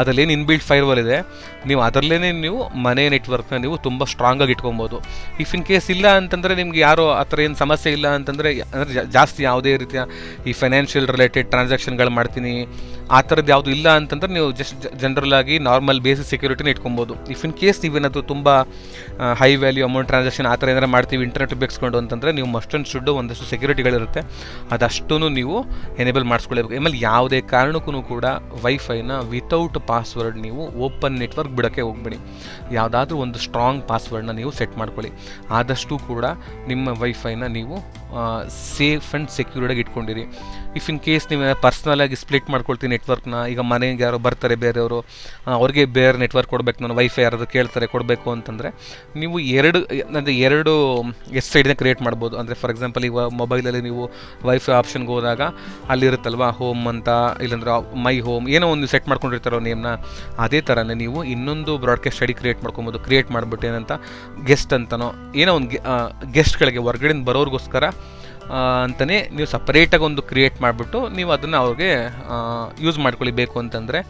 ಅದರಲ್ಲೇನು ಇನ್ಬಿಲ್ಟ್ ಫೈರ್ವಾಲ್ ಇದೆ, ನೀವು ಅದರಲ್ಲೇ ನೀವು ಮನೆ ನೆಟ್ವರ್ಕ್ನ ನೀವು ತುಂಬ ಸ್ಟ್ರಾಂಗಾಗಿ ಇಟ್ಕೊಬೋದು. ಇಫ್ ಇನ್ ಕೇಸ್ ಇಲ್ಲ ಅಂತಂದರೆ ನಿಮ್ಗೆ ಯಾರೋ ಆ ಥರ ಏನು ಸಮಸ್ಯೆ ಇಲ್ಲ ಅಂತಂದರೆ, ಅಂದರೆ ಜಾಸ್ತಿ ಯಾವುದೇ ರೀತಿಯ ಈ ಫೈನಾನ್ಷಿಯಲ್ ರಿಲೇಟೆಡ್ ಟ್ರಾನ್ಸಾಕ್ಷನ್ಗಳು ಮಾಡ್ತೀನಿ, ಆ ಥರದ್ದು ಯಾವುದು ಇಲ್ಲ ಅಂತಂದ್ರೆ ನೀವು ಜಸ್ಟ್ ಜನರಲ್ ಆಗಿ ನಾರ್ಮಲ್ ಬೇಸಿಕ್ ಸೆಕ್ಯೂರಿಟಿನ ಇಟ್ಕೊಬೋದು. ಇಫ್ ಇನ್ ಕೇಸ್ ನೀವೇನಾದರೂ ತುಂಬ ಹೈ ವ್ಯಾಲ್ಯೂ ಅಮೌಂಟ್ ಟ್ರಾನ್ಸಾಕ್ಷನ್ ಆ ಥರ ಏನಾರ ಮಾಡ್ತೀವಿ ಇಂಟರ್ನೆಟ್ ಬೇಕ್ಸ್ಕೊಂಡು ಅಂತಂದರೆ ನೀವು ಮಸ್ಟ್ ಅಂಡ್ ಶುಡ್ ಒಂದಷ್ಟು ಸೆಕ್ಯೂರಿಟಿಗಳಿರುತ್ತೆ ಅದಷ್ಟೂ ನೀವು ಎನೇಬಲ್ ಮಾಡಿಸ್ಕೊಳ್ಳೇಬೇಕು. ಆಮೇಲೆ ಯಾವುದೇ ಕಾರಣಕ್ಕೂ ಕೂಡ ವೈಫೈನ ವಿತೌಟ್ ಪಾಸ್ವರ್ಡ್ ನೀವು ಓಪನ್ ನೆಟ್ವರ್ಕ್ ಬಿಡೋಕ್ಕೆ ಹೋಗ್ಬೇಡಿ. ಯಾವುದಾದ್ರೂ ಒಂದು ಸ್ಟ್ರಾಂಗ್ ಪಾಸ್ವರ್ಡ್ನ ನೀವು ಸೆಟ್ ಮಾಡ್ಕೊಳ್ಳಿ. ಆದಷ್ಟು ಕೂಡ ನಿಮ್ಮ ವೈಫೈನ ನೀವು ಸೇಫ್ ಆ್ಯಂಡ್ ಸೆಕ್ಯೂರ್ಡಾಗಿ ಇಟ್ಕೊಂಡಿರಿ. ಇಫ್ ಇನ್ ಕೇಸ್ ನೀವು ಪರ್ಸ್ನಲಾಗಿ ಸ್ಪ್ಲಿಟ್ ಮಾಡ್ಕೊಳ್ತೀನಿ ನೆಟ್ವರ್ಕ್ನ, ಈಗ ಮನೆಗೆ ಯಾರೋ ಬರ್ತಾರೆ ಬೇರೆಯವರು ಅವ್ರಿಗೆ ಬೇರೆ ನೆಟ್ವರ್ಕ್ ಕೊಡಬೇಕು, ನಾನು ವೈಫೈ ಯಾರಾದರೂ ಕೇಳ್ತಾರೆ ಕೊಡಬೇಕು ಅಂತಂದರೆ, ನೀವು ಎರಡು, ಅಂದರೆ ಎರಡು ಎಸ್ ಸೈಡ್ನ ಕ್ರಿಯೇಟ್ ಮಾಡ್ಬೋದು. ಅಂದರೆ ಫಾರ್ ಎಕ್ಸಾಂಪಲ್ ಈಗ ಮೊಬೈಲಲ್ಲಿ ನೀವು ವೈಫೈ ಆಪ್ಷನ್ಗೆ ಹೋದಾಗ ಅಲ್ಲಿರುತ್ತಲ್ವಾ ಹೋಮ್ ಅಂತ, ಇಲ್ಲಾಂದ್ರೆ ಮೈ ಹೋಮ್, ಏನೋ ಒಂದು ಸೆಟ್ ಮಾಡ್ಕೊಂಡಿರ್ತಾರೋ ನೇಮ್ನ, ಅದೇ ಥರನೇ ನೀವು ಇನ್ನೊಂದು ಬ್ರಾಡ್ಕಾಸ್ಟ್ ಐಡಿ ಕ್ರಿಯೇಟ್ ಮಾಡ್ಕೊಬೋದು. ಕ್ರಿಯೇಟ್ ಮಾಡಿಬಿಟ್ಟು ಏನಂತ, ಗೆಸ್ಟ್ ಅಂತನೋ, ಏನೋ ಒಂದು ಗೆಸ್ಟ್ಗಳಿಗೆ ಹೊರಗಡೆಯಿಂದ ಬರೋರಿಗೋಸ್ಕರ ಅಂತಲೇ ನೀವು ಸಪ್ರೇಟಾಗಿ ಒಂದು ಕ್ರಿಯೇಟ್ ಮಾಡಿಬಿಟ್ಟು ನೀವು ಅದನ್ನು ಅವ್ರಿಗೆ ಯೂಸ್ ಮಾಡ್ಕೊಳ್ಳಿ ಬೇಕು ಅಂತಂದರೆ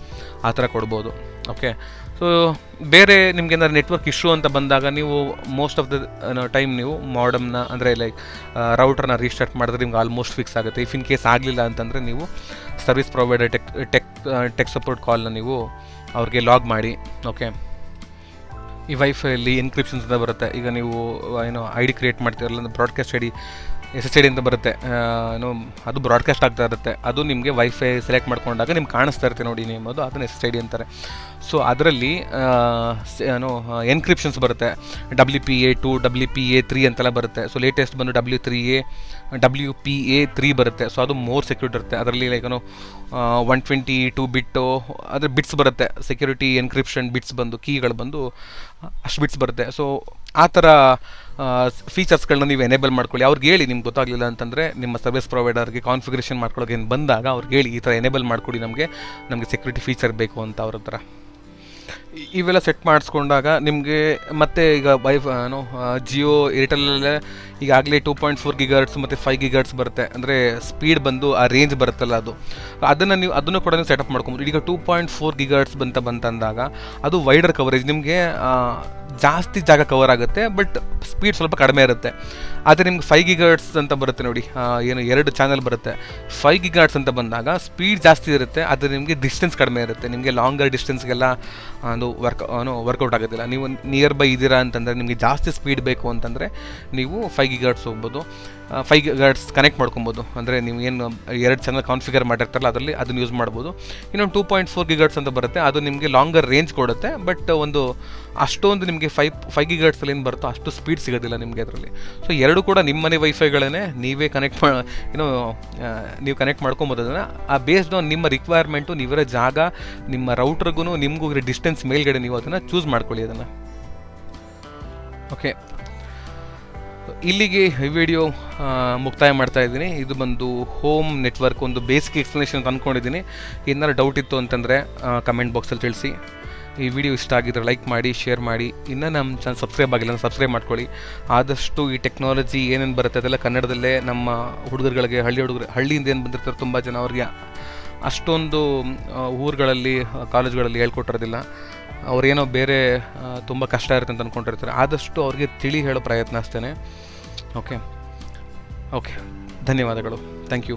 ಆ ಥರ ಕೊಡ್ಬೋದು. ಓಕೆ ಸೊ ಬೇರೆ ನಿಮ್ಗೆ ಏನಾದ್ರು ನೆಟ್ವರ್ಕ್ ಇಶ್ಯೂ ಅಂತ ಬಂದಾಗ ನೀವು ಮೋಸ್ಟ್ ಆಫ್ ದ ಟೈಮ್ ನೀವು ಮಾಡಮ್ನ ಅಂದರೆ ಲೈಕ್ ರೌಟರ್ನ ರೀಸ್ಟಾರ್ಟ್ ಮಾಡಿದ್ರೆ ನಿಮ್ಗೆ ಆಲ್ಮೋಸ್ಟ್ ಫಿಕ್ಸ್ ಆಗುತ್ತೆ. ಇಫ್ ಇನ್ ಕೇಸ್ ಆಗಲಿಲ್ಲ ಅಂತಂದರೆ ನೀವು service provider tech tech tech support ಕಾಲ್ನ ನೀವು ಅವ್ರಿಗೆ ಲಾಗ್ ಮಾಡಿ. ಓಕೆ ಈ ವೈಫೈಲಿ ಎನ್ಕ್ರಿಪ್ಷನ್ಸ್ ಅಂತ ಬರುತ್ತೆ. ಈಗ ನೀವು ಏನೋ ಐ ಡಿ ಕ್ರಿಯೇಟ್ ಮಾಡ್ತೀರಲ್ಲ broadcast I D S S D ಅಂತ ಬರುತ್ತೆ ಏನು, ಅದು ಬ್ರಾಡ್ಕಾಸ್ಟ್ ಆಗ್ತಾ ಇರುತ್ತೆ. ಅದು ನಿಮಗೆ ವೈಫೈ ಸೆಲೆಕ್ಟ್ ಮಾಡ್ಕೊಂಡಾಗ ನಿಮ್ಗೆ ಕಾಣಿಸ್ತಾ ಇರುತ್ತೆ ನೋಡಿ ನೇಮ್ ಅದು ಅದನ್ನ ಎಸ್ ಎಸ್ ಐ ಡಿ ಅಂತಾರೆ ಸೊ ಅದರಲ್ಲಿ ಏನು ಎನ್ಕ್ರಿಪ್ಷನ್ಸ್ ಬರುತ್ತೆ. W P A two W P A three ಅಂತೆಲ್ಲ ಬರುತ್ತೆ. ಸೊ ಲೇಟೆಸ್ಟ್ ಬಂದು W three A W P A three ಬರುತ್ತೆ. ಸೊ ಅದು ಮೋರ್ ಸೆಕ್ಯೂರಿಟಿ ಇರುತ್ತೆ. ಅದರಲ್ಲಿ ಲೈಕ್ ಏನು ಒನ್ ಟ್ವೆಂಟಿ ಟು ಬಿಟ್ಟು, ಅದ್ರ ಬಿಟ್ಸ್ ಬರುತ್ತೆ. ಸೆಕ್ಯೂರಿಟಿ ಎನ್ಕ್ರಿಪ್ಷನ್ ಬಿಟ್ಸ್ ಬಂದು ಕೀಗಳು ಬಂದು, ಅಷ್ಟು ಬಿಟ್ಸ್ ಬರುತ್ತೆ. ಸೊ ಆ ಥರ ಫೀಚರ್ಸ್ಗಳನ್ನ ನೀವು ಎನೇಬಲ್ ಮಾಡ್ಕೊಳ್ಳಿ. ಅವ್ರಿಗೆ ಹೇಳಿ, ನಿಮ್ಗೆ ಗೊತ್ತಾಗಲಿಲ್ಲ ಅಂತಂದರೆ ನಿಮ್ಮ ಸರ್ವಿಸ್ ಪ್ರೊವೈಡರ್ಗೆ ಕಾನ್ಫಿಗರೇಷನ್ ಮಾಡ್ಕೊಳ್ಳೋಕೆ ಏನು ಬಂದಾಗ ಅವ್ರಿಗೆ ಹೇಳಿ, ಈ ಥರ ಎನೇಬಲ್ ಮಾಡಿಕೊಡಿ ನಮಗೆ. ನಮಗೆ ಸೆಕ್ಯೂರಿಟಿ ಫೀಚರ್ ಬೇಕು ಅಂತ ಅವ್ರ ಹತ್ರ. ಇವೆಲ್ಲ ಸೆಟ್ ಮಾಡಿಸ್ಕೊಂಡಾಗ ನಿಮಗೆ ಮತ್ತೆ ಈಗ ವೈಫ್ ಏನು ಜಿಯೋ ಏರ್ಟೆಲಲ್ಲೇ ಈಗಾಗಲೇ ಟೂ ಪಾಯಿಂಟ್ ಫೋರ್ ಗಿಗರ್ಟ್ಸ್ ಮತ್ತು ಫೈವ್ ಗಿಗರ್ಟ್ಸ್ ಬರುತ್ತೆ. ಅಂದರೆ ಸ್ಪೀಡ್ ಬಂದು ಆ ರೇಂಜ್ ಬರುತ್ತಲ್ಲ ಅದು. ಅದನ್ನು ನೀವು, ಅದನ್ನು ಕೂಡ ನೀವು ಸೆಟಪ್ ಮಾಡ್ಕೊಬೋದು. ಈಗ ಟೂ ಪಾಯಿಂಟ್ ಫೋರ್ ಗಿಗರ್ಟ್ಸ್ ಬಂತ ಬಂತಂದಾಗ ಅದು ವೈಡರ್ ಕವರೇಜ್ ನಿಮಗೆ ಜಾಸ್ತಿ ಜಾಗ ಕವರ್ ಆಗುತ್ತೆ ಬಟ್ ಸ್ಪೀಡ್ ಸ್ವಲ್ಪ ಕಡಿಮೆ ಇರುತ್ತೆ. ಆದರೆ ನಿಮ್ಗೆ ಫೈವ್ ಗಿಗರ್ಟ್ಸ್ ಅಂತ ಬರುತ್ತೆ ನೋಡಿ. ಏನು ಎರಡು ಚಾನಲ್ ಬರುತ್ತೆ. ಫೈವ್ ಗಿಗಾಟ್ಸ್ ಅಂತ ಬಂದಾಗ ಸ್ಪೀಡ್ ಜಾಸ್ತಿ ಇರುತ್ತೆ, ಆದರೆ ನಿಮಗೆ ಡಿಸ್ಟೆನ್ಸ್ ಕಡಿಮೆ ಇರುತ್ತೆ. ನಿಮಗೆ ಲಾಂಗರ್ ಡಿಸ್ಟೆನ್ಸ್ಗೆಲ್ಲ ಒಂದು ವರ್ಕ್ ಏನು ವರ್ಕೌಟ್ ಆಗೋದಿಲ್ಲ. ನೀವು ನಿಯರ್ ಬೈ ಇದ್ದೀರಾ ಅಂತಂದರೆ ನಿಮಗೆ ಜಾಸ್ತಿ ಸ್ಪೀಡ್ ಬೇಕು ಅಂತಂದರೆ ನೀವು ಫೈವ್ ಗಿಗಾಟ್ಸ್ ಹೋಗ್ಬೋದು. ಫೈವ್ ಗಿಗಾಟ್ಸ್ ಕನೆಕ್ಟ್ ಮಾಡ್ಕೊಬೋದು. ಅಂದರೆ ನೀವು ಏನು ಎರಡು ಚಾನಲ್ ಕಾನ್ಫಿಗರ್ ಮಾಡಿರ್ತಾರಲ್ಲ, ಅದರಲ್ಲಿ ಅದನ್ನು ಯೂಸ್ ಮಾಡ್ಬೋದು. ಇನ್ನೊಂದು ಟೂ ಪಾಯಿಂಟ್ ಫೋರ್ ಗಿಗಾಟ್ಸ್ ಅಂತ ಬರುತ್ತೆ. ಅದು ನಿಮಗೆ ಲಾಂಗರ್ ರೇಂಜ್ ಕೊಡುತ್ತೆ ಬಟ್ ಒಂದು ಅಷ್ಟೊಂದು ನಿಮಗೆ ಫೈವ್ ಫೈವ್ ಗಿಗಾಟ್ಸಲ್ಲಿ ಏನು ಬರುತ್ತೋ ಅಷ್ಟು ಸ್ಪೀಡ್ ಸಿಗೋದಿಲ್ಲ ನಿಮಗೆ ಅದರಲ್ಲಿ. ಸೊ ಎರಡು ಕೂಡ ನಿಮ್ಮ ಮನೆ ವೈಫೈಗಳೇ ನೀವೇ ಕನೆಕ್ಟ್ ಮಾ ಏನೋ ನೀವು ಕನೆಕ್ಟ್ ಮಾಡ್ಕೊಬೋದು ಅದನ್ನು ಆ ಬೇಸ್ಡ್ ಆನ್ ನಿಮ್ಮ ರಿಕ್ವೈರ್ಮೆಂಟು ನೀವಿರೋ ಜಾಗ, ನಿಮ್ಮ ರೌಟ್ರಿಗೂ ನಿಮಗೂ ಇರೋ ಡಿಸ್ಟೆನ್ಸ್ ಮೇಲ್ಗಡೆ ನೀವು ಅದನ್ನು ಚೂಸ್ ಮಾಡ್ಕೊಳ್ಳಿ ಅದನ್ನು. ಓಕೆ ಇಲ್ಲಿಗೆ ಈ ವಿಡಿಯೋ ಮುಕ್ತಾಯ ಮಾಡ್ತಾ ಇದ್ದೀನಿ. ಇದು ಬಂದು ಹೋಮ್ ನೆಟ್ವರ್ಕ್ ಒಂದು ಬೇಸಿಕ್ ಎಕ್ಸ್ಪ್ಲನೇಷನ್ ಅಂತ ಅಂದ್ಕೊಂಡಿದ್ದೀನಿ ಏನಾದ್ರು ಡೌಟ್ ಇತ್ತು ಅಂತಂದರೆ ಕಮೆಂಟ್ ಬಾಕ್ಸಲ್ಲಿ ತಿಳಿಸಿ. ಈ ವಿಡಿಯೋ ಇಷ್ಟ ಆಗಿದ್ರೆ ಲೈಕ್ ಮಾಡಿ ಶೇರ್ ಮಾಡಿ. ಇನ್ನೂ ನಮ್ಮ ಚಾನಲ್ ಸಬ್ಸ್ಕ್ರೈಬ್ ಆಗಿಲ್ಲ ಸಬ್ಸ್ಕ್ರೈಬ್ ಮಾಡ್ಕೊಳ್ಳಿ. ಆದಷ್ಟು ಈ ಟೆಕ್ನಾಲಜಿ ಏನೇನು ಬರುತ್ತೆ ಅದೆಲ್ಲ ಕನ್ನಡದಲ್ಲೇ ನಮ್ಮ ಹುಡುಗರುಗಳಿಗೆ, ಹಳ್ಳಿ ಹುಡುಗರು, ಹಳ್ಳಿಯಿಂದ ಏನು ಬಂದಿರ್ತಾರೆ ತುಂಬ ಜನ ಅವ್ರಿಗೆ ಅಷ್ಟೊಂದು ಊರುಗಳಲ್ಲಿ, ಕಾಲೇಜುಗಳಲ್ಲಿ ಹೇಳ್ಕೊಟ್ಟಿರೋದಿಲ್ಲ. ಅವ್ರೇನೋ ಬೇರೆ ತುಂಬ ಕಷ್ಟ ಇರುತ್ತೆ ಅಂತ ಅಂದ್ಕೊಂಡಿರ್ತಾರೆ ಆದಷ್ಟು ಅವ್ರಿಗೆ ತಿಳಿ ಹೇಳೋ ಪ್ರಯತ್ನ ಅಷ್ಟೇ ಓಕೆ ಓಕೆ ಧನ್ಯವಾದಗಳು. Thank you